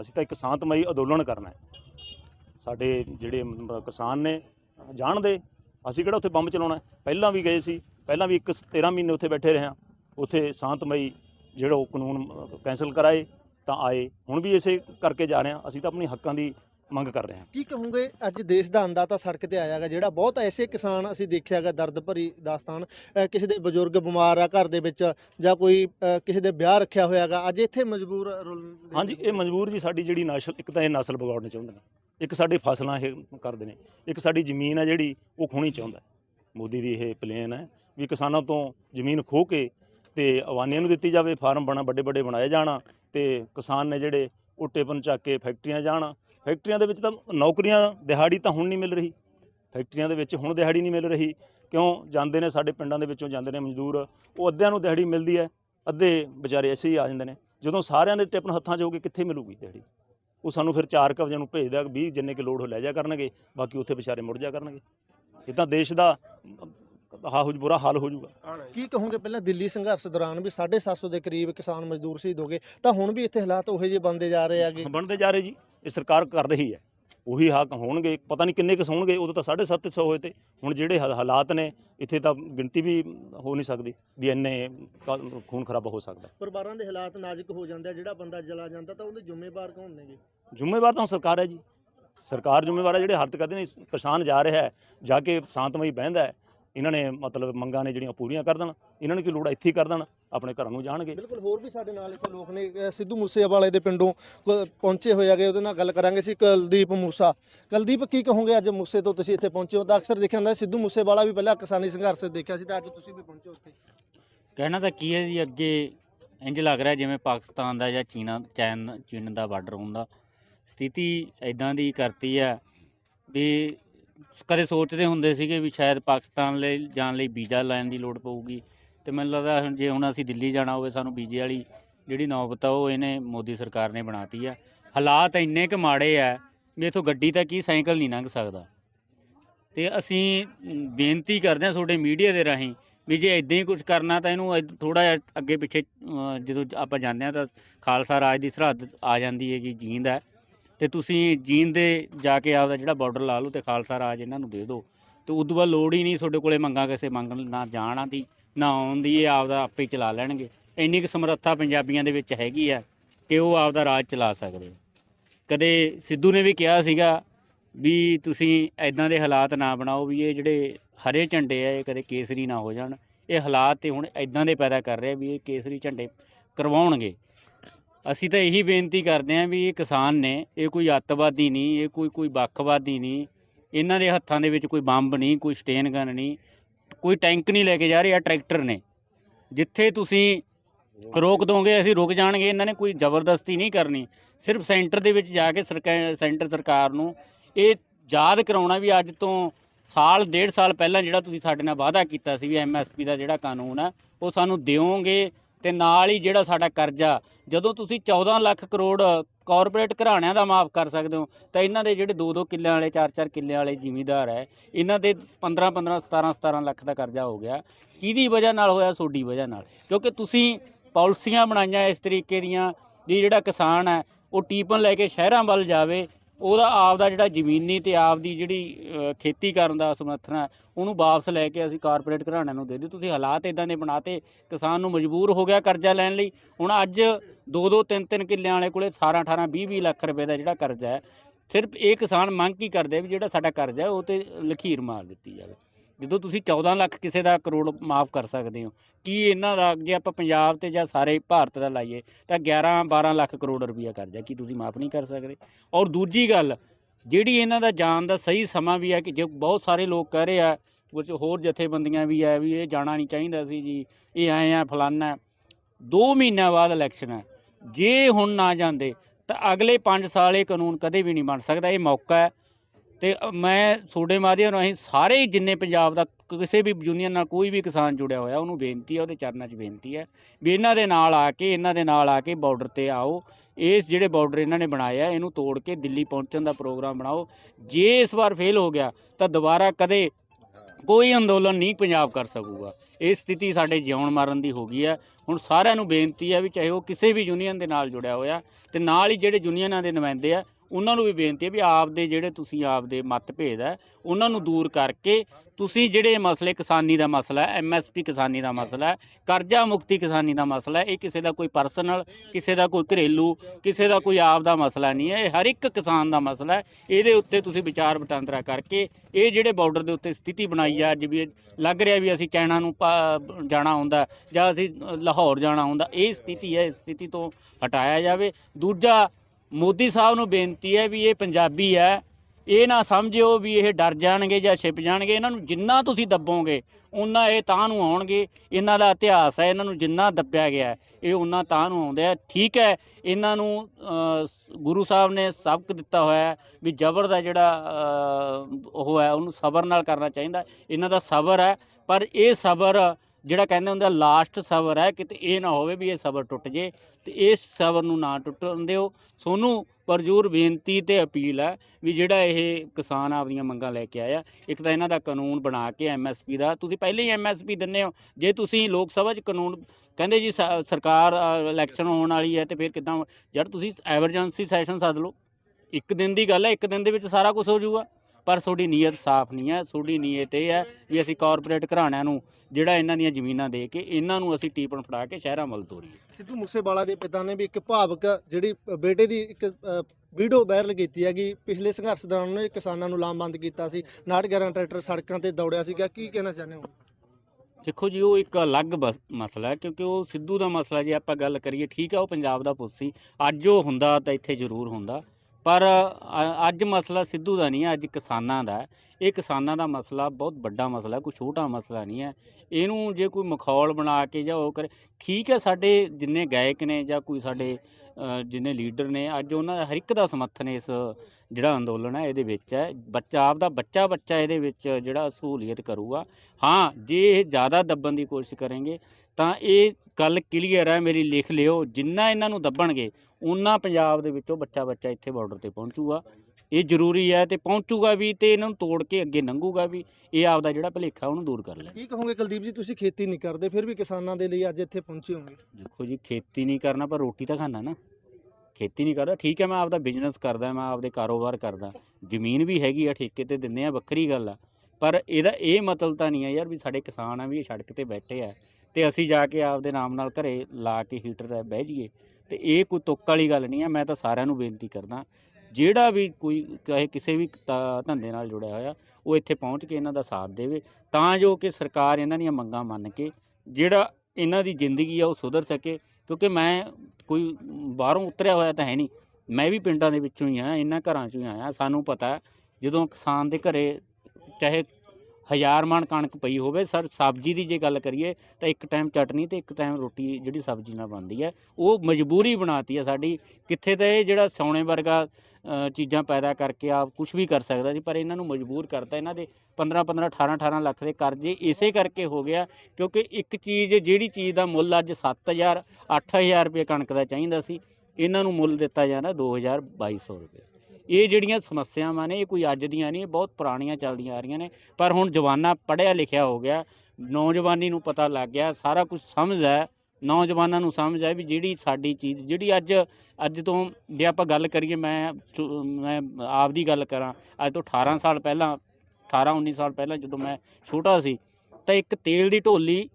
ਅਸੀਂ ਤਾਂ ਇੱਕ ਸ਼ਾਂਤਮਈ ਅੰਦੋਲਨ ਕਰਨਾ ਹੈ। ਸਾਡੇ ਜਿਹੜੇ ਕਿਸਾਨ ਨੇ, ਜਾਣਦੇ, ਅਸੀਂ ਕਿਹੜਾ ਉੱਥੇ ਬੰਬ ਚਲਾਉਣਾ ਪਹਿਲਾਂ ਵੀ ਗਏ ਸੀ, ਪਹਿਲਾਂ ਵੀ ਇੱਕ 13 ਮਹੀਨੇ ਉੱਥੇ ਬੈਠੇ ਰਹੇ ਹਾਂ। ਉੱਥੇ ਸ਼ਾਂਤਮਈ ਜਿਹੜਾ ਉਹ ਕਾਨੂੰਨ ਕੈਂਸਲ ਕਰਾਏ ਤਾਂ ਆਏ। ਹੁਣ ਵੀ ਇਸੇ ਕਰਕੇ ਜਾ ਰਹੇ ਹਾਂ। ਅਸੀਂ ਤਾਂ ਆਪਣੇ ਹੱਕਾਂ ਦੀ ਮੰਗ ਕਰ ਰਹੇ ਹਾਂ। ਕੀ ਕਹੋਗੇ? ਅੱਜ ਦੇਸ਼ ਦਾ ਅੰਦਾਤਾ ਸੜਕ ਤੇ ਆਇਆਗਾ ਜਿਹੜਾ ਬਹੁਤ ਐਸੇ ਕਿਸਾਨ ਅਸੀਂ ਦੇਖਿਆਗਾ ਦਰਦ ਭਰੀ ਦਾਸਤਾਨ ਅਹ ਕਿਸੇ ਦੇ ਬਜ਼ੁਰਗ ਬਿਮਾਰ ਆ ਘਰ ਦੇ ਵਿੱਚ ਜਾਂ ਕੋਈ ਅਹ ਕਿਸੇ ਦੇ ਵਿਆਹ ਰੱਖਿਆ ਹੋਇਆਗਾ ਅੱਜ ਇੱਥੇ ਮਜਬੂਰ ਰੁਲਣ ਦੇ- ਹਾਂਜੀ ਇਹ ਮਜਬੂਰ ਜੀ ਸਾਡੀ ਜਿਹੜੀ ਨਸਲ ਇੱਕ ਤਾਂ ਇਹ ਨਸਲ ਵਿਗਾੜਨੀ ਚਾਹੁੰਦੇ ਨੇ। ਇੱਕ ਸਾਡੀ ਫਸਲਾਂ ਇਹ ਕਰਦੇ ਨੇ। ਇੱਕ ਸਾਡੀ ਜ਼ਮੀਨ ਹੈ ਜਿਹੜੀ ਉਹ ਖੋਣੀ ਚਾਹੁੰਦਾ ਹੈ। ਮੋਦੀ ਦੀ ਇਹ ਪਲੇਨ ਹੈ ਵੀ ਕਿਸਾਨਾਂ ਤੋਂ ਜ਼ਮੀਨ ਖੋਹ ਕੇ ਤੇ ਅਵਾਨੀਆਂ ਨੂੰ ਦਿੱਤੀ ਜਾਵੇ ਫਾਰਮ ਬਣਾ ਵੱਡੇ ਵੱਡੇ ਬਣਾਏ ਜਾਣ ਤੇ ਕਿਸਾਨ ਨੇ ਜਿਹੜੇ ਉਹ ਟੇਪਨ ਚੱਕ ਕੇ ਫੈਕਟਰੀਆਂ ਜਾਣ। ਫੈਕਟਰੀਆਂ ਦੇ ਵਿੱਚ ਤਾਂ ਨੌਕਰੀਆਂ, ਦਿਹਾੜੀ ਤਾਂ ਹੁਣ ਨਹੀਂ ਮਿਲ ਰਹੀ। ਫੈਕਟਰੀਆਂ ਦੇ ਵਿੱਚ ਹੁਣ ਦਿਹਾੜੀ ਨਹੀਂ ਮਿਲ ਰਹੀ। ਕਿਉਂ? ਜਾਂਦੇ ਨੇ ਸਾਡੇ ਪਿੰਡਾਂ ਦੇ ਵਿੱਚੋਂ ਜਾਂਦੇ ਨੇ ਮਜ਼ਦੂਰ। ਉਹ ਅੱਧਿਆਂ ਨੂੰ ਦਿਹਾੜੀ ਮਿਲਦੀ ਹੈ। ਅੱਧੇ ਵਿਚਾਰੇ ਐਸੇ ਹੀ ਆ ਜਾਂਦੇ ਨੇ। ਜਦੋਂ ਸਾਰਿਆਂ ਦੇ ਟਿਪਨ ਹੱਥਾਂ 'ਚ ਹੋਗੇ ਕਿੱਥੇ ਮਿਲੂਗੀ ਦਿਹਾੜੀ? ਉਹ ਸਾਨੂੰ ਫਿਰ ਚਾਰ ਕੁ ਵਜੇ ਨੂੰ ਭੇਜਦਾ 20 ਜਿੰਨੇ ਕਿ ਲੋੜ ਹੋ ਲੈ ਜਾ ਕਰਨਗੇ, ਬਾਕੀ ਉੱਥੇ ਵਿਚਾਰੇ ਮੁੜ ਜਾ ਕਰਨਗੇ। ਇਹ ਤਾਂ ਦੇਸ਼ ਦਾ ਹਾ ਹੋ ਬੁਰਾ ਹਾਲ ਹੋ ਜਾਊਗਾ ਕੀ ਕਹੋਗੇ ਪਹਿਲਾਂ ਦਿੱਲੀ ਸੰਘਰਸ਼ ਦੌਰਾਨ ਵੀ 750 ਦੇ ਕਰੀਬ ਕਿਸਾਨ ਮਜ਼ਦੂਰ ਸ਼ਹੀਦ ਹੋ ਗਏ ਤਾਂ ਹੁਣ ਵੀ ਇੱਥੇ ਹਾਲਾਤ ਉਹੇ ਜਿਹੇ ਬਣਦੇ ਜਾ ਰਹੇ ਆਗੇ ਬਣਦੇ ਜਾ ਰਹੇ ਜੀ ਇਹ ਸਰਕਾਰ ਕਰ ਰਹੀ ਹੈ। ਉਹੀ ਹੱਕ ਹੋਣਗੇ ਪਤਾ ਨਹੀਂ ਕਿੰਨੇ ਕੁ ਹੋਣਗੇ ਉਦੋਂ ਤਾਂ 750 ਹੋਏ ਤੇ ਹੁਣ ਜਿਹੜੇ ਹਾਲ- ਹਾਲਾਤ ਨੇ ਇੱਥੇ ਤਾਂ ਗਿਣਤੀ ਵੀ ਹੋ ਨਹੀਂ ਸਕਦੀ ਵੀ ਇੰਨੇ ਖੂਨ ਖਰਾਬਾ ਹੋ ਸਕਦਾ। ਪਰਿਵਾਰਾਂ ਦੇ ਹਾਲਾਤ ਨਾਜ਼ੁਕ ਹੋ ਜਾਂਦੇ ਆ ਜਿਹੜਾ ਬੰਦਾ ਜਲਾ ਜਾਂਦਾ ਤਾਂ ਉਹਦੇ ਜ਼ਿੰਮੇਵਾਰ ਕੌਣ ਨੇਗੇ ਜ਼ਿੰਮੇਵਾਰ ਤਾਂ ਸਰਕਾਰ ਹੈ ਜੀ। ਸਰਕਾਰ ਜ਼ਿੰਮੇਵਾਰ ਹੈ ਜਿਹੜੇ ਹੱਥ ਕਰਦੇ ਨੇ ਕਿਸਾਨ ਜਾ ਰਿਹਾ ਹੈ ਜਾ ਕੇ ਸ਼ਾਂਤਮਈ ਬਹਿੰਦਾ ਹੈ। ਇਹਨਾਂ ਨੇ ਮਤਲਬ ਮੰਗਾਂ ਨੇ ਜਿਹੜੀਆਂ ਪੂਰੀਆਂ ਕਰ ਦੇਣ ਇਹਨਾਂ ਨੇ ਕੀ ਲੋੜ ਹੈ ਇੱਥੇ ਹੀ ਕਰ ਦੇਣ ਆਪਣੇ ਘਰਾਂ ਨੂੰ ਜਾਣਗੇ। ਬਿਲਕੁਲ ਹੋਰ ਵੀ ਸਾਡੇ ਨਾਲ ਇੱਥੇ ਲੋਕ ਨੇ ਅਹ ਸਿੱਧੂ ਮੂਸੇਵਾਲੇ ਦੇ ਪਿੰਡੋਂ ਕ- ਪਹੁੰਚੇ ਹੋਏ ਹੈਗੇ ਉਹਦੇ ਨਾਲ ਗੱਲ ਕਰਾਂਗੇ ਸੀ ਕੁਲਦੀਪ ਮੂਸਾ। ਕੁਲਦੀਪ ਕੀ ਕਹੋਗੇ ਅੱਜ ਮੂਸੇ ਤੋਂ ਤੁਸੀਂ ਇੱਥੇ ਪਹੁੰਚੇ ਹੋ? ਤਾਂ ਅਕਸਰ ਦੇਖਿਆ ਜਾਂਦਾ ਸਿੱਧੂ ਮੂਸੇਵਾਲਾ ਵੀ ਪਹਿਲਾਂ ਕਿਸਾਨੀ ਸੰਘਰਸ਼ ਦੇਖਿਆ ਸੀ ਤਾਂ ਅੱਜ ਤੁਸੀਂ ਵੀ ਪਹੁੰਚੇ ਹੋ ਉੱਥੇ ਕਹਿਣਾ ਤਾਂ ਕੀ ਹੈ ਜੀ ਅੱਗੇ ਇੰਜ ਲੱਗ ਰਿਹਾ ਜਿਵੇਂ ਪਾਕਿਸਤਾਨ ਦਾ ਜਾਂ ਚੀਨਾ ਚੈਨ ਚੀਨ ਦਾ ਬਾਰਡਰ ਹੁੰਦਾ। ਸਥਿਤੀ ਇਦਾਂ ਦੀ ਕਰਤੀ ਹੈ ਵੀ ਕਦੇ ਸੋਚਦੇ ਹੁੰਦੇ ਸੀਗੇ ਵੀ ਸ਼ਾਇਦ ਪਾਕਿਸਤਾਨ ਲਈ ਜਾਣ ਲਈ ਵੀਜ਼ਾ ਲੈਣ ਦੀ ਲੋੜ ਪਊਗੀ। ਤੇ ਮੈਨੂੰ ਲੱਗਦਾ ਹੁਣ ਜੇ ਹੁਣ ਅਸੀਂ ਦਿੱਲੀ ਜਾਣਾ ਹੋਵੇ ਸਾਨੂੰ ਵੀਜ਼ੇ ਵਾਲੀ ਜਿਹੜੀ ਨੌਬਤ ਆ ਉਹ ਇਹਨੇ ਮੋਦੀ ਸਰਕਾਰ ਨੇ ਬਣਾਤੀ ਆ। ਹਾਲਾਤ ਇੰਨੇ ਕੁ ਮਾੜੇ ਆ ਵੀ ਇਥੋਂ ਗੱਡੀ ਤਾਂ ਕੀ ਸਾਈਕਲ ਨਹੀਂ ਲੰਘ ਸਕਦਾ। ਤੇ ਅਸੀਂ ਬੇਨਤੀ ਕਰਦੇ ਹਾਂ ਤੁਹਾਡੇ ਮੀਡੀਆ ਦੇ ਰਾਹੀਂ ਵੀ ਜੇ ਇਦਾਂ ਹੀ ਕੁਝ ਕਰਨਾ ਤਾਂ ਇਹਨੂੰ ਥੋੜਾ ਜਿਹਾ ਅੱਗੇ ਪਿੱਛੇ ਜਦੋਂ ਆਪਾਂ ਜਾਂਦੇ ਹਾਂ ਤਾਂ ਖਾਲਸਾ ਰਾਜ ਦੀ ਸਰਹੱਦ ਆ ਜਾਂਦੀ ਹੈ ਕਿ ਜੀਂਦ ਹੈ ਤੇ ਤੁਸੀਂ ਜੀਨ ਦੇ ਜਾ ਕੇ ਆਪਦਾ ਜਿਹੜਾ ਬਾਰਡਰ ਲਾ ਲਓ ਤੇ ਖਾਲਸਾ ਰਾਜ ਇਹਨਾਂ ਨੂੰ ਦੇ ਦਿਓ। ਤੇ ਉਦੋਂ ਬਾਅਦ ਲੋੜ ਹੀ ਨਹੀਂ ਤੁਹਾਡੇ ਕੋਲੇ ਮੰਗਾ ਕਿਸੇ ਮੰਗਣ ਨਾ ਜਾਣਾ ਦੀ ਨਾ ਆਉਣ ਦੀ, ਇਹ ਆਪਦਾ ਆਪੇ ਚਲਾ ਲੈਣਗੇ। ਇੰਨੀ ਕੁ ਸਮਰੱਥਾ ਪੰਜਾਬੀਆਂ ਦੇ ਵਿੱਚ ਹੈਗੀ ਆ ਕਿ ਉਹ ਆਪਦਾ ਰਾਜ ਚਲਾ ਸਕਦੇ ਕਦੇ ਸਿੱਧੂ ਨੇ ਵੀ ਕਿਹਾ ਸੀਗਾ ਵੀ ਤੁਸੀਂ ਐਦਾਂ ਦੇ ਹਾਲਾਤ ਨਾ ਬਣਾਓ ਵੀ ਇਹ ਜਿਹੜੇ ਹਰੇ ਝੰਡੇ ਆ, ਇਹ ਕਦੇ ਕੇਸਰੀ ਨਾ ਹੋ ਜਾਣ। ਇਹ ਹਾਲਾਤ ਤੇ ਹੁਣ ਐਦਾਂ ਦੇ ਪੈਦਾ ਕਰ ਰਿਹਾ ਵੀ ਇਹ ਕੇਸਰੀ ਝੰਡੇ ਕਰਵਾਉਣਗੇ। ਅਸੀਂ ਤਾਂ ਇਹੀ ਬੇਨਤੀ ਕਰਦੇ ਹਾਂ ਵੀ ਇਹ ਕਿਸਾਨ ਨੇ, ਇਹ ਕੋਈ ਅੱਤਵਾਦੀ ਨਹੀਂ, ਇਹ ਕੋਈ ਕੋਈ ਵੱਖਵਾਦੀ ਨਹੀਂ, ਇਹਨਾਂ ਦੇ ਹੱਥਾਂ ਦੇ ਵਿੱਚ ਕੋਈ ਬੰਬ ਨਹੀਂ, ਕੋਈ ਸਟੇਨ ਗਨ ਨਹੀਂ, ਕੋਈ ਟੈਂਕ ਨਹੀਂ ਲੈ ਕੇ ਜਾ ਰਹੇ ਆ ਟਰੈਕਟਰ ਨੇ। ਜਿੱਥੇ ਤੁਸੀਂ ਰੋਕ ਦੋਗੇ, ਅਸੀਂ ਰੁਕ ਜਾਣਗੇ, ਇਹਨਾਂ ਨੇ ਕੋਈ ਜ਼ਬਰਦਸਤੀ ਨਹੀਂ ਕਰਨੀ। ਸਿਰਫ ਸੈਂਟਰ ਦੇ ਵਿੱਚ ਜਾ ਕੇ ਸਰਕਾਰ ਸੈਂਟਰ ਸਰਕਾਰ ਨੂੰ ਇਹ ਯਾਦ ਕਰਾਉਣਾ ਵੀ ਅੱਜ ਤੋਂ ਸਾਲ, ਡੇਢ ਸਾਲ ਪਹਿਲਾਂ ਜਿਹੜਾ ਤੁਸੀਂ ਸਾਡੇ ਨਾਲ ਵਾਅਦਾ ਕੀਤਾ ਸੀ ਵੀ ਐਮਐਸਪੀ ਦਾ ਜਿਹੜਾ ਕਾਨੂੰਨ ਆ, ਉਹ ਸਾਨੂੰ ਦਿਓਗੇ ਤੇ ਨਾਲ ਹੀ ਜਿਹੜਾ ਸਾਡਾ ਕਰਜ਼ਾ, ਜਦੋਂ ਤੁਸੀਂ 14 ਲੱਖ ਕਰੋੜ ਕਾਰਪੋਰੇਟ ਘਰਾਣਿਆਂ ਦਾ ਮਾਫ ਕਰ ਸਕਦੇ ਹੋ, ਤਾਂ ਇਹਨਾਂ ਦੇ ਜਿਹੜੇ 2-2 ਕਿੱਲਿਆਂ ਵਾਲੇ 4-4 ਕਿੱਲਿਆਂ ਵਾਲੇ ਜ਼ਿਮੀਂਦਾਰ ਹੈ, ਇਹਨਾਂ ਦੇ 15-15 17-17 ਲੱਖ ਦਾ ਕਰਜ਼ਾ ਹੋ ਗਿਆ। ਕਿਹਦੀ ਵਜ੍ਹਾ ਨਾਲ ਹੋਇਆ? ਤੁਹਾਡੀ ਵਜ੍ਹਾ ਨਾਲ। ਕਿਉਂਕਿ ਤੁਸੀਂ ਪਾਲਿਸੀਆਂ ਬਣਾਈਆਂ ਇਸ ਤਰੀਕੇ ਦੀਆਂ ਵੀ ਜਿਹੜਾ ਕਿਸਾਨ ਹੈ, ਉਹ ਟੀਪਨ ਲੈ ਕੇ ਸ਼ਹਿਰਾਂ ਵੱਲ ਜਾਵੇ ਉਹਦਾ ਆਪ ਦਾ ਜਿਹੜਾ ਜ਼ਮੀਨੀ ਤੇ ਆਪ ਦੀ ਜਿਹੜੀ ਖੇਤੀ ਕਰਨ ਦਾ ਸਮਰਥਨ ਹੈ, ਉਹਨੂੰ ਵਾਪਸ ਲੈ ਕੇ ਅਸੀਂ ਕਾਰਪੋਰੇਟ ਘਰਾਣਿਆਂ ਨੂੰ ਦੇ ਦਿਓ ਤੁਸੀਂ ਹਾਲਾਤ ਇਦਾਂ ਦੇ ਬਣਾਤੇ, ਕਿਸਾਨ ਨੂੰ ਮਜਬੂਰ ਹੋ ਗਿਆ ਕਰਜ਼ਾ ਲੈਣ ਲਈ। ਹੁਣ ਅੱਜ 2-2 3-3 ਕਿੱਲਿਆਂ ਵਾਲੇ ਕੋਲੇ 18-18 20-20 ਲੱਖ ਰੁਪਏ ਦਾ ਜਿਹੜਾ ਕਰਜ਼ਾ ਹੈ, ਸਿਰਫ ਇਹ ਕਿਸਾਨ ਮੰਗ ਕੀ ਕਰਦੇ ਵੀ ਜਿਹੜਾ ਸਾਡਾ ਕਰਜ਼ਾ ਹੈ, ਉਹ ਤੇ ਲਖੀਰ ਮਾਰ ਦਿੱਤੀ ਜਾਵੇ। ਜਦੋਂ ਤੁਸੀਂ 14 ਲੱਖ ਕਿਸੇ ਦਾ ਕਰੋੜ ਮਾਫ ਕਰ ਸਕਦੇ ਹੋ, ਕੀ ਇਹਨਾਂ ਦਾ, ਜੇ ਆਪਾਂ ਪੰਜਾਬ ਤੇ ਜਾਂ ਸਾਰੇ ਭਾਰਤ ਦਾ ਲਾਈਏ, ਤਾਂ 11 12 ਲੱਖ ਕਰੋੜ ਰੁਪਈਆ ਕਰਜ਼ਾ, ਕੀ ਤੁਸੀਂ ਮਾਫ ਨਹੀਂ ਕਰ ਸਕਦੇ? ਔਰ ਦੂਜੀ ਗੱਲ, ਜਿਹੜੀ ਇਹਨਾਂ ਦਾ ਜਾਣ ਦਾ ਸਹੀ ਸਮਾਂ ਵੀ ਹੈ ਕਿ ਜੇ ਬਹੁਤ ਸਾਰੇ ਲੋਕ ਕਹਿ ਰਹੇ ਆ ਕੁਝ ਹੋਰ ਜਥੇਬੰਦੀਆਂ ਵੀ ਹੈ ਵੀ ਇਹ ਜਾਣਾ ਨਹੀਂ ਚਾਹੀਦਾ ਸੀ ਜੀ, ਇਹ ਆਏ ਆ, ਫਲਾਨਾ ਹੈ। ਦੋ ਮਹੀਨਿਆਂ ਬਾਅਦ ਇਲੈਕਸ਼ਨ ਹੈ। ਜੇ ਹੁਣ ਨਾ ਜਾਂਦੇ, ਤਾਂ ਅਗਲੇ 5 ਸਾਲ ਇਹ ਕਾਨੂੰਨ ਕਦੇ ਵੀ ਨਹੀਂ ਬਣ ਸਕਦਾ, ਇਹ ਮੌਕਾ ਹੈ। ਤੇ ਮੈਂ ਤੁਹਾਡੇ ਮਾਧਿਅਮ ਰਾਹੀਂ ਸਾਰੇ ਹੀ ਜਿੰਨੇ ਪੰਜਾਬ ਦਾ ਕਿਸੇ ਵੀ ਯੂਨੀਅਨ ਨਾਲ ਕੋਈ ਵੀ ਕਿਸਾਨ ਜੁੜਿਆ ਹੋਇਆ, ਉਹਨੂੰ ਬੇਨਤੀ ਹੈ ਉਹਦੇ ਚਰਨਾਂ 'ਚ ਬੇਨਤੀ ਹੈ ਵੀ ਇਹਨਾਂ ਦੇ ਨਾਲ ਆ ਕੇ, ਇਹਨਾਂ ਦੇ ਨਾਲ ਆ ਕੇ ਬਾਰਡਰ ਤੇ ਆਓ। ਇਸ ਜਿਹੜੇ ਬਾਰਡਰ ਇਹਨਾਂ ਨੇ ਬਣਾਇਆ ਇਹਨੂੰ ਤੋੜ ਕੇ ਦਿੱਲੀ ਪਹੁੰਚਣ ਦਾ ਪ੍ਰੋਗਰਾਮ ਬਣਾਓ। ਜੇ ਇਸ ਵਾਰ ਫੇਲ ਹੋ ਗਿਆ, ਤਾਂ ਦੁਬਾਰਾ ਕਦੇ ਕੋਈ ਅੰਦੋਲਨ ਨਹੀਂ ਪੰਜਾਬ ਕਰ ਸਕੂਗਾ। ਇਹ ਸਥਿਤੀ ਸਾਡੇ ਜਿਉਣ ਮਾਰਨ ਦੀ ਹੋ ਗਈ ਹੈ। ਹੁਣ ਸਾਰਿਆਂ ਨੂੰ ਬੇਨਤੀ ਹੈ ਵੀ ਚਾਹੇ ਉਹ ਕਿਸੇ ਵੀ ਯੂਨੀਅਨ ਦੇ ਨਾਲ ਜੁੜਿਆ ਹੋਇਆ ਤੇ ਨਾਲ ਹੀ ਜਿਹੜੇ ਯੂਨੀਅਨਾਂ ਦੇ ਨੁਮਾਇੰਦੇ ਆ ਉਹਨਾਂ ਨੂੰ ਵੀ ਬੇਨਤੀ ਹੈ ਵੀ ਆਪਦੇ ਜਿਹੜੇ ਤੁਸੀਂ ਆਪ ਦੇ ਮਤਭੇਦ ਹੈ, ਉਹਨਾਂ ਨੂੰ ਦੂਰ ਕਰਕੇ ਤੁਸੀਂ ਜਿਹੜੇ ਮਸਲੇ ਕਿਸਾਨੀ ਦਾ ਮਸਲਾ ਹੈ ਐਮਐਸਪੀ ਕਿਸਾਨੀ ਦਾ ਮਸਲਾ ਹੈ, ਕਰਜ਼ਾ ਮੁਕਤੀ ਕਿਸਾਨੀ ਦਾ ਮਸਲਾ ਹੈ, ਇਹ ਕਿਸੇ ਦਾ ਕੋਈ ਪਰਸਨਲ, ਕਿਸੇ ਦਾ ਕੋਈ ਘਰੇਲੂ, ਕਿਸੇ ਦਾ ਕੋਈ ਆਪ ਦਾ ਮਸਲਾ ਨਹੀਂ ਹੈ, ਇਹ ਹਰ ਇੱਕ ਕਿਸਾਨ ਦਾ ਮਸਲਾ ਹੈ, ਇਹਦੇ ਉੱਤੇ ਤੁਸੀਂ ਵਿਚਾਰ ਵਟਾਂਦਰਾ ਕਰਕੇ ਇਹ ਜਿਹੜੇ ਬਾਰਡਰ ਦੇ ਉੱਤੇ ਸਥਿਤੀ ਬਣਾਈ ਆ, ਅੱਜ ਵੀ ਲੱਗ ਰਿਹਾ ਵੀ ਅਸੀਂ ਚਾਈਨਾ ਨੂੰ ਪਾ- ਜਾਣਾ ਹੁੰਦਾ, ਜਾਂ ਅਸੀਂ ਲਾਹੌਰ ਜਾਣਾ ਹੁੰਦਾ, ਇਹ ਸਥਿਤੀ ਹੈ, ਇਸ ਸਥਿਤੀ ਤੋਂ ਹਟਾਇਆ ਜਾਵੇ। ਦੂਜਾ ਮੋਦੀ ਸਾਹਿਬ ਨੂੰ ਬੇਨਤੀ ਹੈ ਵੀ ਇਹ ਪੰਜਾਬੀ ਹੈ, ਇਹ ਨਾ ਸਮਝਿਓ ਵੀ ਇਹ ਡਰ ਜਾਣਗੇ ਜਾਂ ਛਿਪ ਜਾਣਗੇ, ਇਹਨਾਂ ਨੂੰ ਜਿੰਨਾ ਤੁਸੀਂ ਦੱਬੋਗੇ ਉਹਨਾਂ ਇਹ ਤਾਂ ਨੂੰ ਆਉਣਗੇ, ਇਹਨਾਂ ਦਾ ਇਤਿਹਾਸ ਹੈ, ਇਹਨਾਂ ਨੂੰ ਜਿੰਨਾ ਦੱਬਿਆ ਗਿਆ ਇਹ ਉਹਨਾਂ ਤਾਂ ਨੂੰ ਆਉਂਦੇ ਆ। ਠੀਕ ਹੈ, ਇਹਨਾਂ ਨੂੰ ਗੁਰੂ ਸਾਹਿਬ ਨੇ ਸਬਕ ਦਿੱਤਾ ਹੋਇਆ ਵੀ ਜ਼ਬਰ ਦਾ ਜਿਹੜਾ ਉਹ ਹੈ, ਉਹਨੂੰ ਸਬਰ ਨਾਲ ਕਰਨਾ ਚਾਹੀਦਾ ਇਹਨਾਂ ਦਾ ਸਬਰ ਹੈ, ਪਰ ਇਹ ਸਬਰ ਜਿਹੜਾ ਕਹਿੰਦੇ ਹੁੰਦੇ ਲਾਸਟ ਸਬਰ ਹੈ, ਕਿਤੇ ਇਹ ਨਾ ਹੋਵੇ ਵੀ ਇਹ ਸਬਰ ਟੁੱਟ ਜੇ, ਤੇ ਇਸ ਸਬਰ ਨੂੰ ਨਾ ਟੁੱਟਣ ਦਿਓ। ਸੋਨੂੰ ਪਰਜੂਰ ਬੇਨਤੀ ਤੇ ਅਪੀਲ ਹੈ ਵੀ ਜਿਹੜਾ ਇਹ ਕਿਸਾਨ ਆਪਦੀਆਂ ਮੰਗਾਂ ਲੈ ਕੇ ਆਇਆ, ਇੱਕ ਤਾਂ ਇਹਨਾਂ ਦਾ ਕਾਨੂੰਨ ਬਣਾ ਕੇ ਐਮਐਸਪੀ ਦਾ, ਤੁਸੀਂ ਪਹਿਲੇ ਹੀ ਐਮਐਸਪੀ ਦਿੰਦੇ ਹੋ, ਜੇ ਤੁਸੀਂ ਲੋਕ ਸਭਾ 'ਚ ਕਾਨੂੰਨ, ਕਹਿੰਦੇ ਜੀ ਸ- ਸਰਕਾਰ ਇਲੈਕਸ਼ਨ ਹੋਣ ਵਾਲੀ ਹੈ ਤੇ ਫਿਰ ਕਿਦਾਂ, ਜਦ ਤੁਸੀਂ ਐਮਰਜੈਂਸੀ ਸੈਸ਼ਨ ਸੱਦ ਲਓ, ਇੱਕ ਦਿਨ ਦੀ ਗੱਲ ਹੈ, ਇੱਕ ਦਿਨ ਦੇ ਵਿੱਚ ਸਾਰਾ ਕੁਝ ਹੋ ਜਾਊਗਾ। ਪਰ ਤੁਹਾਡੀ ਨੀਅਤ ਸਾਫ਼ ਨਹੀਂ ਹੈ ਤੁਹਾਡੀ ਨੀਅਤ ਇਹ ਹੈ ਵੀ ਅਸੀਂ ਕਾਰਪੋਰੇਟ ਘਰਾਣਿਆਂ ਨੂੰ ਜਿਹੜਾ ਇਹਨਾਂ ਦੀਆਂ ਜ਼ਮੀਨਾਂ ਦੇ ਕੇ ਇਹਨਾਂ ਨੂੰ ਅਸੀਂ ਟੀਪਣ ਫੜਾ ਕੇ ਸ਼ਹਿਰਾਂ ਵੱਲ ਤੋਰੀਏ। ਸਿੱਧੂ ਮੂਸੇਵਾਲਾ ਦੇ ਪਿਤਾ ਨੇ ਵੀ ਇੱਕ ਭਾਵਕ ਜਿਹੜੀ ਬੇਟੇ ਦੀ ਇੱਕ ਵੀਡੀਓ ਵਾਇਰਲ ਕੀਤੀ ਹੈਗੀ ਪਿਛਲੇ ਸੰਘਰਸ਼ ਦੌਰਾਨ ਉਹਨੇ ਕਿਸਾਨਾਂ ਨੂੰ ਲਾਮਬੰਦ ਕੀਤਾ ਸੀ 11 ਟਰੈਕਟਰ ਸੜਕਾਂ ਤੇ ਦੌੜਿਆ ਸੀਗਾ ਕੀ ਕਹਿਣਾ ਚਾਹੁੰਦੇ ਹੋ? ਦੇਖੋ ਜੀ ਉਹ ਇੱਕ ਅਲੱਗ ਮਸਲਾ ਹੈ ਕਿਉਂਕਿ ਉਹ ਸਿੱਧੂ ਦਾ ਮਸਲਾ ਜੇ ਆਪਾਂ ਗੱਲ ਕਰੀਏ ਠੀਕ ਹੈ ਉਹ ਪੰਜਾਬ ਦਾ ਪੁੱਤ ਸੀ ਅੱਜ ਉਹ ਹੁੰਦਾ ਤਾਂ ਇੱਥੇ ਜ਼ਰੂਰ ਹੁੰਦਾ। ਪਰ ਅੱਜ ਮਸਲਾ ਸਿੱਧੂ ਦਾ ਨਹੀਂ ਹੈ, ਅੱਜ ਕਿਸਾਨਾਂ ਦਾ ਇਹ ਕਿਸਾਨਾਂ ਦਾ ਮਸਲਾ ਬਹੁਤ ਵੱਡਾ ਮਸਲਾ ਕੋਈ ਛੋਟਾ ਮਸਲਾ ਨਹੀਂ ਹੈ। ਇਹਨੂੰ ਜੇ ਕੋਈ ਮਖੌਲ ਬਣਾ ਕੇ ਜਾਂ ਉਹ ਕਰੇ, ਠੀਕ ਹੈ ਸਾਡੇ ਜਿੰਨੇ ਗਾਇਕ ਨੇ ਜਾਂ ਕੋਈ ਸਾਡੇ ਜਿੰਨੇ ਲੀਡਰ ਨੇ, ਅੱਜ ਉਹਨਾਂ ਦਾ ਹਰ ਇੱਕ ਦਾ ਸਮਰਥਨ ਇਸ ਜਿਹੜਾ ਅੰਦੋਲਨ ਹੈ, ਇਹਦੇ ਵਿੱਚ ਹੈ। ਬੱਚਾ ਆਪ ਦਾ ਬੱਚਾ ਬੱਚਾ ਇਹਦੇ ਵਿੱਚ ਜਿਹੜਾ ਸਹੂਲੀਅਤ ਕਰੂਗਾ। ਹਾਂ, ਜੇ ਇਹ ਜ਼ਿਆਦਾ ਦੱਬਣ ਦੀ ਕੋਸ਼ਿਸ਼ ਕਰਨਗੇ ਤਾਂ ਇਹ ਗੱਲ ਕਲੀਅਰ ਹੈ ਮੇਰੀ ਲਿਖ ਲਿਓ। ਜਿੰਨਾ ਇਹਨਾਂ ਨੂੰ ਦੱਬਣਗੇ ਉਨਾ ਪੰਜਾਬ ਦੇ ਵਿੱਚੋਂ ਬੱਚਾ ਬੱਚਾ ਇੱਥੇ ਬਾਰਡਰ ਤੇ ਪਹੁੰਚੂਗਾ। ਇਹ ਜ਼ਰੂਰੀ ਹੈ ਤੇ ਪਹੁੰਚੂਗਾ ਵੀ ਤੇ ਇਹਨਾਂ ਨੂੰ ਤੋੜ ਕੇ ਅੱਗੇ ਲੰਘੂਗਾ ਵੀ। ਇਹ ਆਪਦਾ ਜਿਹੜਾ ਭੁਲੇਖਾ ਉਹਨੂੰ ਦੂਰ ਕਰ ਲੈ। ਕੀ ਕਹੋਗੇ ਕੁਲਦੀਪ ਜੀ ਤੁਸੀਂ ਖੇਤੀ ਨਹੀਂ ਕਰਦੇ ਫਿਰ ਵੀ ਕਿਸਾਨਾਂ ਦੇ ਲਈ ਅੱਜ ਇੱਥੇ ਪਹੁੰਚੇ ਹੋਗੇ? ਦੇਖੋ ਜੀ ਖੇਤੀ ਨਹੀਂ ਕਰਨਾ ਪਰ ਰੋਟੀ ਤਾਂ ਖਾਣਾ ਨਾ। ਖੇਤੀ ਨਹੀਂ ਕਰਦਾ। ਠੀਕ ਹੈ ਮੈਂ ਆਪਦਾ ਬਿਜ਼ਨਸ ਕਰਦਾ ਮੈਂ ਆਪਦੇ ਕਾਰੋਬਾਰ ਕਰਦਾ। ਜ਼ਮੀਨ ਵੀ ਹੈਗੀ ਆ ਠੇਕੇ ਤੇ ਦਿੰਦੇ ਆ ਵੱਖਰੀ ਗੱਲ ਆ। ਪਰ ਇਹਦਾ ਇਹ ਮਤਲਬ ਤਾਂ ਨਹੀਂ ਹੈ ਯਾਰ ਵੀ ਸਾਡੇ ਕਿਸਾਨ ਆ ਵੀ ਇਹ ਸੜਕ ਤੇ ਬੈਠੇ ਆ। ਤੇ ਅਸੀਂ ਜਾ ਕੇ ਆਪਦੇ ਨਾਮ ਨਾਲ ਘਰੇ ਲਾ ਕੇ ਹੀਟਰ ਬਹਿ ਜਾਈਏ। ਤੇ ਇਹ ਕੋਈ ਤੁੱਕ ਵਾਲੀ ਗੱਲ ਨਹੀਂ ਹੈ ਮੈਂ ਤਾਂ ਸਾਰਿਆਂ ਨੂੰ ਬੇਨਤੀ ਕਰਦਾ। ਜਿਹੜਾ ਵੀ ਕੋਈ ਚਾਹੇ ਕਿਸੇ ਵੀ ਤਾ- ਧੰਦੇ ਨਾਲ ਜੁੜਿਆ ਹੋਇਆ, ਉਹ ਇੱਥੇ ਪਹੁੰਚ ਕੇ ਇਹਨਾਂ ਦਾ ਸਾਥ ਦੇਵੇ। ਤਾਂ ਜੋ ਕਿ ਸਰਕਾਰ ਇਹਨਾਂ ਦੀਆਂ ਮੰਗਾਂ ਮੰਨ ਕੇ, ਜਿਹੜਾ ਇਹਨਾਂ ਦੀ ਜ਼ਿੰਦਗੀ ਆ ਉਹ ਸੁਧਰ ਸਕੇ। ਕਿਉਂਕਿ ਮੈਂ ਕੋਈ ਬਾਹਰੋਂ ਉਤਰਿਆ ਹੋਇਆ ਤਾਂ ਹੈ ਨਹੀਂ। ਮੈਂ ਵੀ ਪਿੰਡਾਂ ਦੇ ਵਿੱਚੋਂ ਹੀ ਆ ਇਹਨਾਂ ਘਰਾਂ ਚੋਂ ਹੀ ਆਇਆ। ਸਾਨੂੰ ਪਤਾ ਜਦੋਂ ਕਿਸਾਨ ਦੇ ਘਰੇ ਚਾਹੇ ਹਜ਼ਾਰ ਮਣ ਕਣਕ ਪਈ ਹੋਵੇ, ਸਰ, ਸਬਜ਼ੀ ਦੀ ਜੇ ਗੱਲ ਕਰੀਏ, ਤਾਂ ਇੱਕ ਟਾਈਮ ਚਟਨੀ ਤੇ ਇੱਕ ਟਾਈਮ ਰੋਟੀ ਜਿਹੜੀ ਸਬਜ਼ੀ ਨਾਲ ਬਣਦੀ ਹੈ, ਉਹ ਮਜਬੂਰੀ ਬਣਾਤੀ ਹੈ ਸਾਡੀ। ਕਿੱਥੇ ਤਾਂ ਇਹ ਜਿਹੜਾ ਸੋਨੇ ਵਰਗਾ ਚੀਜ਼ਾਂ ਪੈਦਾ ਕਰਕੇ ਆਪ ਕੁਝ ਵੀ ਕਰ ਸਕਦਾ ਸੀ ਪਰ ਇਹਨਾਂ ਨੂੰ ਮਜਬੂਰ ਕਰਤਾ ਇਹਨਾਂ ਦੇ 15 15 18 18 ਲੱਖ ਦੇ ਕਰਜ਼ੇ ਇਸੇ ਕਰਕੇ ਹੋ ਗਿਆ, ਕਿਉਂਕਿ ਇੱਕ ਚੀਜ਼, ਜਿਹੜੀ ਚੀਜ਼ ਦਾ ਮੁੱਲ ਅੱਜ 7000 8000 ਰੁਪਏ ਕਣਕ ਦਾ ਚਾਹੀਦਾ ਸੀ, ਇਹਨਾਂ ਨੂੰ ਮੁੱਲ ਦਿੱਤਾ ਜਾਣਾ 2200 ਰੁਪਏ। ਇਹ ਜਿਹੜੀਆਂ ਸਮੱਸਿਆਵਾਂ ਨੇ, ਇਹ ਕੋਈ ਅੱਜ ਦੀਆਂ ਨਹੀਂ ਬਹੁਤ ਪੁਰਾਣੀਆਂ ਚੱਲਦੀਆਂ ਆ ਰਹੀਆਂ ਨੇ। ਪਰ ਹੁਣ ਜਵਾਨਾ ਪੜ੍ਹਿਆ ਲਿਖਿਆ ਹੋ ਗਿਆ, ਨੌਜਵਾਨੀ ਨੂੰ ਪਤਾ ਲੱਗ ਗਿਆ, ਸਾਰਾ ਕੁਝ ਸਮਝ ਹੈ, ਨੌਜਵਾਨਾਂ ਨੂੰ ਸਮਝ ਹੈ ਵੀ ਜਿਹੜੀ ਸਾਡੀ ਚੀਜ਼, ਜਿਹੜੀ ਅੱਜ ਅੱਜ ਤੋਂ ਜੇ ਆਪਾਂ ਗੱਲ ਕਰੀਏ, ਮੈਂ ਛੋ- ਮੈਂ ਆਪਦੀ ਗੱਲ ਕਰਾਂ, ਅੱਜ ਤੋਂ 18 ਸਾਲ ਪਹਿਲਾਂ 18 19 ਸਾਲ ਪਹਿਲਾਂ ਜਦੋਂ ਮੈਂ ਛੋਟਾ ਸੀ, ਤਾਂ ਇੱਕ ਤੇਲ ਦੀ ਢੋਲੀ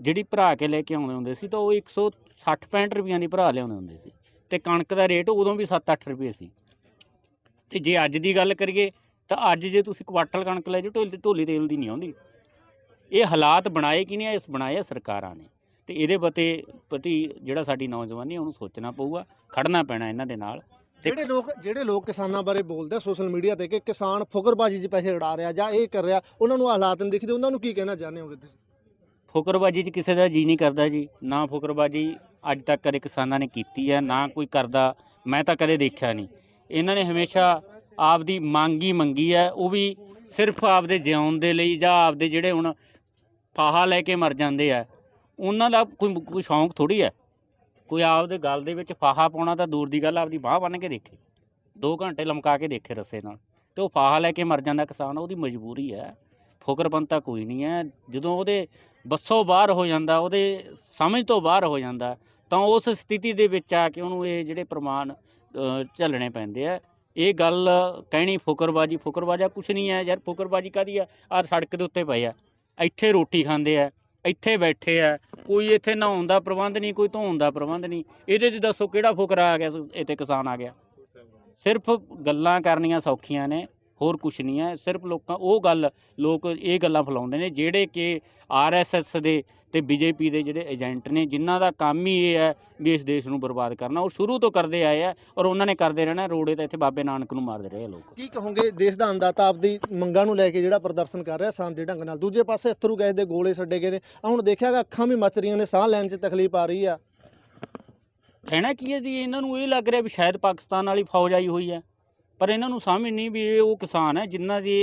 ਜਿਹੜੀ ਭਰਾ ਕੇ ਲੈ ਕੇ ਆਉਂਦੇ ਹੁੰਦੇ ਸੀ, ਤਾਂ ਉਹ 160 65 ਰੁਪਈਆਂ ਦੀ ਭਰਾ ਲਿਆਉਂਦੇ ਹੁੰਦੇ ਸੀ। ਤੇ ਕਣਕ ਦਾ ਰੇਟ ਉਦੋਂ ਵੀ 7-8 ਰੁਪਏ ਸੀ। ਤੇ ਜੇ ਅੱਜ ਦੀ ਗੱਲ ਕਰੀਏ ਤਾਂ ਅੱਜ ਜੇ ਤੁਸੀਂ ਕੁਆਟਲ ਕਣਕ ਲੈ ਜਾਓ ਢੋਲੀ ਢੋਲੀ ਤੇਲ ਦੀ ਨਹੀਂ ਆਉਂਦੀ। ਇਹ ਹਾਲਾਤ ਬਣਾਏ ਕਿ ਨਹੀਂ ਇਸ ਬਣਾਏ ਆ ਸਰਕਾਰਾਂ ਨੇ। ਤੇ ਇਹਦੇ ਪਤੇ ਪ੍ਰਤੀ ਜਿਹੜਾ ਸਾਡੀ ਨੌਜਵਾਨੀ ਉਹਨੂੰ ਸੋਚਣਾ ਪਊਗਾ ਖੜਨਾ ਪੈਣਾ ਇਹਨਾਂ ਦੇ ਨਾਲ। ਜਿਹੜੇ ਲੋਕ ਜਿਹੜੇ ਲੋਕ ਕਿਸਾਨਾਂ ਬਾਰੇ ਬੋਲਦੇ ਆ ਸੋਸ਼ਲ ਮੀਡੀਆ ਤੇ ਕਿ ਕਿਸਾਨ ਫੁਕਰਬਾਜੀ 'ਚ ਪੈਸੇ ਉਡਾ ਰਿਹਾ ਜਾਂ ਇਹ ਕਰ ਰਿਹਾ ਉਹਨਾਂ ਨੂੰ ਹਾਲਾਤ ਨਹੀਂ ਦਿਖਦੇ ਉਹਨਾਂ ਨੂੰ ਕੀ ਕਹਿਣਾ ਚਾਹੁੰਦੇ ਹੋਗੇ ਤੁਸੀਂ? ਫੁਕਰਬਾਜੀ 'ਚ ਕਿਸੇ ਦਾ ਜੀ ਨਹੀਂ ਕਰਦਾ ਜੀ। ਨਾ ਫੁਕਰਬਾਜੀ ਅੱਜ ਤੱਕ ਕਦੇ ਕਿਸਾਨਾਂ ਨੇ ਕੀਤੀ ਹੈ ਨਾ ਕੋਈ ਕਰਦਾ। ਮੈਂ ਤਾਂ ਕਦੇ ਦੇਖਿਆ ਨਹੀਂ। ਇਹਨਾਂ ਨੇ ਹਮੇਸ਼ਾ ਆਪਦੀ ਮੰਗ ਹੀ ਮੰਗੀ ਹੈ, ਉਹ ਵੀ ਸਿਰਫ ਆਪਦੇ ਜਿਉਣ ਦੇ ਲਈ ਜਾਂ ਆਪਦੇ ਜਿਹੜੇ ਹੁਣ ਫਾਹਾ ਲੈ ਕੇ ਮਰ ਜਾਂਦੇ ਆ। ਉਹਨਾਂ ਦਾ ਕੋਈ ਸ਼ੌਂਕ ਥੋੜੀ ਹੈ। ਕੋਈ ਆਪਦੇ ਗੱਲ ਦੇ ਵਿੱਚ ਫਾਹਾ ਪਾਉਣਾ ਤਾਂ ਦੂਰ ਦੀ ਗੱਲ ਆਪਦੀ ਬਾਹ ਬੰਨ ਕੇ ਦੇਖੇ। 2 ਘੰਟੇ ਲਮਕਾ ਕੇ ਦੇਖੇ ਰੱਸੇ ਨਾਲ। ਤੇ ਉਹ ਫਾਹਾ ਲੈ ਕੇ ਮਰ ਜਾਂਦਾ ਕਿਸਾਨ, ਉਹਦੀ ਮਜਬੂਰੀ ਹੈ। ਫੁਕਰਪੰਤਾ ਕੋਈ ਨਹੀਂ ਹੈ। ਜਦੋਂ ਉਹਦੇ ਬੱਸੋਂ ਬਾਹਰ ਹੋ ਜਾਂਦਾ, ਉਹਦੇ ਸਮਝ ਤੋਂ ਬਾਹਰ ਹੋ ਜਾਂਦਾ, ਤਾਂ ਉਸ ਸਥਿਤੀ ਦੇ ਵਿੱਚ ਆ ਕੇ ਉਹਨੂੰ ਇਹ ਜਿਹੜੇ ਪ੍ਰਮਾਣ ਝੱਲਣੇ ਪੈਂਦੇ ਆ। ਇਹ ਗੱਲ ਕਹਿਣੀ ਫੁਕਰਬਾਜੀ, ਫੁਕਰਬਾਜਾ ਕੁਛ ਨਹੀਂ ਹੈ ਯਾਰ, ਫੁਕਰਬਾਜੀ ਕਾਦੀ ਆ? ਆ ਸੜਕ ਦੇ ਉੱਤੇ ਪਏ ਆ। ਇੱਥੇ ਰੋਟੀ ਖਾਂਦੇ ਆ, ਇੱਥੇ ਬੈਠੇ ਆ, ਕੋਈ ਇੱਥੇ ਨਹਾਉਣ ਦਾ ਪ੍ਰਬੰਧ ਨਹੀਂ, ਕੋਈ ਧੋਣ ਦਾ ਪ੍ਰਬੰਧ ਨਹੀਂ। ਇਹਦੇ 'ਚ ਦੱਸੋ ਕਿਹੜਾ ਫੁਕਰਾ ਆ ਗਿਆ ਇੱਥੇ ਕਿਸਾਨ ਆ ਗਿਆ। ਸਿਰਫ ਗੱਲਾਂ ਕਰਨੀਆਂ ਸੌਖੀਆਂ ਨੇ। ਹੋਰ ਕੁਛ ਨਹੀਂ ਹੈ। ਸਿਰਫ ਲੋਕਾਂ ਉਹ ਗੱਲ ਲੋਕ ਇਹ ਗੱਲਾਂ ਫੈਲਾਉਂਦੇ ਨੇ ਜਿਹੜੇ ਕਿ ਆਰਐਸਐਸ ਦੇ ਤੇ ਬੀਜੇਪੀ ਦੇ ਜਿਹੜੇ ਏਜੰਟ ਨੇ ਜਿਨ੍ਹਾਂ ਦਾ ਕੰਮ ਹੀ ਇਹ ਹੈ ਵੀ ਇਸ ਦੇਸ਼ ਨੂੰ ਬਰਬਾਦ ਕਰਨਾ। ਉਹ ਸ਼ੁਰੂ ਤੋਂ ਕਰਦੇ ਆਏ ਆ ਔਰ ਉਹਨਾਂ ਨੇ ਕਰਦੇ ਰਹਿਣਾ। ਰੋੜੇ ਤਾਂ ਇੱਥੇ ਬਾਬੇ ਨਾਨਕ ਨੂੰ ਮਾਰਦੇ ਰਹੇ ਲੋਕ। ਕੀ ਕਹੋਗੇ ਦੇਸ਼ ਦਾ ਅੰਦਾਤਾ ਆਪਦੀ ਮੰਗਾਂ ਨੂੰ ਲੈ ਕੇ ਜਿਹੜਾ ਪ੍ਰਦਰਸ਼ਨ ਕਰ ਰਿਹਾ ਸ਼ਾਂਤੀ ਢੰਗ ਨਾਲ? ਦੂਜੇ ਪਾਸੇ ਅਥਰੂ ਗੈਸ ਦੇ ਗੋਲੇ ਛੱਡੇ ਗਏ ਨੇ। ਹੁਣ ਦੇਖਿਆਗਾ ਅੱਖਾਂ ਵੀ ਮੱਚ ਰਹੀਆਂ ਨੇ ਸਾਹ ਲੈਣ 'ਚ ਤਕਲੀਫ ਆ ਰਹੀ ਆ। ਕਹਿਣਾ ਕੀ ਹੈ ਜੀ? ਇਹਨਾਂ ਨੂੰ ਇਹ ਲੱਗ ਰਿਹਾ ਵੀ ਸ਼ਾਇਦ ਪਾਕਿਸਤਾਨ ਵਾਲੀ ਫੌਜ ਆਈ ਹੋਈ ਹੈ। ਪਰ ਇਹਨਾਂ ਨੂੰ ਸਮਝ ਨਹੀਂ ਵੀ ਇਹ ਉਹ ਕਿਸਾਨ ਹੈ ਜਿਨ੍ਹਾਂ ਦੀ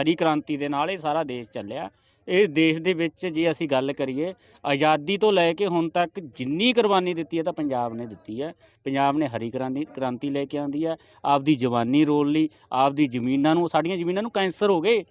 ਹਰੀ ਕ੍ਰਾਂਤੀ ਦੇ ਨਾਲ ਇਹ ਸਾਰਾ ਦੇਸ਼ ਚੱਲਿਆ। ਇਹ ਦੇਸ਼ ਦੇ ਵਿੱਚ ਜੇ ਅਸੀਂ ਗੱਲ ਕਰੀਏ, ਆਜ਼ਾਦੀ ਤੋਂ ਲੈ ਕੇ ਹੁਣ ਤੱਕ ਜਿੰਨੀ ਕੁਰਬਾਨੀ ਦਿੱਤੀ ਹੈ ਤਾਂ ਪੰਜਾਬ ਨੇ ਦਿੱਤੀ ਹੈ। ਪੰਜਾਬ ਨੇ ਹਰੀ ਕ੍ਰਾਂਤੀ ਕ੍ਰਾਂਤੀ ਲੈ ਕੇ ਆਂਦੀ ਹੈ। ਆਪਦੀ ਜਵਾਨੀ ਰੋਲ ਲਈ, ਆਪਦੀ ਜ਼ਮੀਨਾਂ ਨੂੰ, ਸਾਡੀਆਂ ਜ਼ਮੀਨਾਂ ਨੂੰ ਕੈਂਸਰ ਹੋ ਗਏ।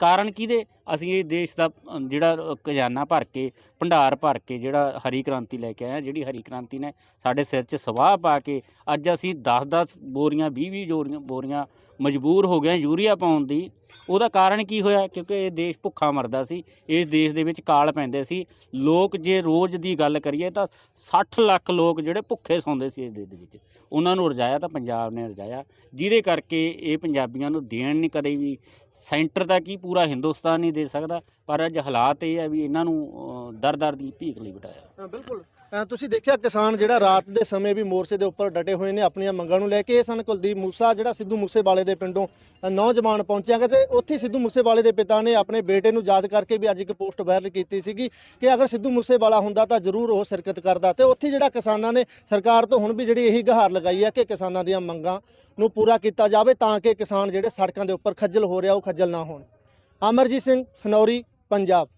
ਕਾਰਨ ਕਿਹਦੇ? ਅਸੀਂ ਇਹ ਦੇਸ਼ ਦਾ ਜਿਹੜਾ ਖਜ਼ਾਨਾ ਭਰ ਕੇ, ਭੰਡਾਰ ਭਰ ਕੇ ਜਿਹੜਾ ਹਰੀ ਕ੍ਰਾਂਤੀ ਲੈ ਕੇ ਆਇਆ ਜਿਹੜੀ ਹਰੀ ਕ੍ਰਾਂਤੀ ਨੇ ਸਾਡੇ ਸਿਰ 'ਚ ਸਵਾਹ ਪਾ ਕੇ ਅੱਜ ਅਸੀਂ 10-10 ਬੋਰੀਆਂ 20-20 ਜੋਰੀਆਂ, ਬੋਰੀਆਂ ਮਜਬੂਰ ਹੋ ਗਏ ਯੂਰੀਆ ਪਾਉਣ ਦੀ। ਉਹਦਾ ਕਾਰਨ ਕੀ ਹੋਇਆ? ਕਿਉਂਕਿ ਇਹ ਦੇਸ਼ ਭੁੱਖਾ ਮਰਦਾ ਸੀ, ਇਸ ਦੇਸ਼ ਦੇ ਵਿੱਚ ਕਾਲ ਪੈਂਦੇ ਸੀ। ਲੋਕ ਜੇ ਰੋਜ਼ ਦੀ ਗੱਲ ਕਰੀਏ ਤਾਂ 60 ਲੱਖ ਲੋਕ ਜਿਹੜੇ ਭੁੱਖੇ ਸੌਂਦੇ ਸੀ ਇਸ ਦੇਸ਼ ਦੇ ਵਿੱਚ। ਉਹਨਾਂ ਨੂੰ ਰਜਾਇਆ ਤਾਂ ਪੰਜਾਬ ਨੇ ਰਜਾਇਆ, ਜਿਹਦੇ ਕਰਕੇ ਇਹ ਪੰਜਾਬੀਆਂ ਨੂੰ ਦੇਣ ਨਹੀਂ ਕਦੇ ਵੀ। ਸੈਂਟਰ ਦਾ ਕੀ ਪੂਰਾ ਹਿੰਦੁਸਤਾਨ ਨਹੀਂ ਦੇ ਸਕਦਾ, ਪਰ ਅੱਜ ਹਾਲਾਤ ਇਹ ਹੈ ਵੀ ਇਹਨਾਂ ਨੂੰ ਦਰ-ਦਰ ਦੀ ਭੀਖ ਲਈ ਬਿਠਾਇਆ। ਬਿਲਕੁਲ। ਤੁਸੀਂ ਦੇਖਿਆ ਕਿਸਾਨ ਜਿਹੜਾ ਰਾਤ ਦੇ ਸਮੇਂ ਵੀ ਮੋਰਚੇ ਦੇ ਉੱਪਰ ਡਟੇ ਹੋਏ ਨੇ, ਆਪਣੀਆਂ ਮੰਗਾਂ ਨੂੰ ਲੈ ਕੇ। ਇਹ ਸਨ ਕੁਲਦੀਪ ਮੂਸਾ, ਜਿਹੜਾ ਸਿੱਧੂ ਮੂਸੇਵਾਲੇ ਦੇ ਪਿੰਡੋਂ ਨੌਜਵਾਨ ਪਹੁੰਚਿਆ ਤੇ ਉੱਥੇ ਸਿੱਧੂ ਮੂਸੇਵਾਲੇ ਦੇ ਪਿਤਾ ਨੇ ਆਪਣੇ ਬੇਟੇ ਨੂੰ ਯਾਦ ਕਰਕੇ ਵੀ ਅੱਜ ਇੱਕ ਪੋਸਟ ਵਾਇਰਲ ਕੀਤੀ ਸੀਗੀ ਕਿ ਅਗਰ ਸਿੱਧੂ ਮੂਸੇਵਾਲਾ ਹੁੰਦਾ ਤਾਂ ਜ਼ਰੂਰ ਉਹ ਸ਼ਿਰਕਤ ਕਰਦਾ। ਤੇ ਉੱਥੇ ਜਿਹੜਾ ਕਿਸਾਨਾਂ ਨੇ ਸਰਕਾਰ ਤੋਂ ਹੁਣ ਵੀ ਜਿਹੜੀ ਇਹੀ ਗਹਾਰ ਲਗਾਈ ਹੈ ਕਿ ਕਿਸਾਨਾਂ ਦੀਆਂ ਮੰਗਾਂ ਨੂੰ ਪੂਰਾ ਕੀਤਾ ਜਾਵੇ ਤਾਂ ਕਿ ਕਿਸਾਨ ਜਿਹੜੇ ਸੜਕਾਂ ਦੇ ਉੱਪਰ ਖੱਜਲ ਹੋ ਰਿਹਾ, ਉਹ ਖੱਜਲ ਨਾ ਹੋਣ। ਅਮਰਜੀਤ ਸਿੰਘ ਖਨੌਰੀ ਪੰਜਾਬ।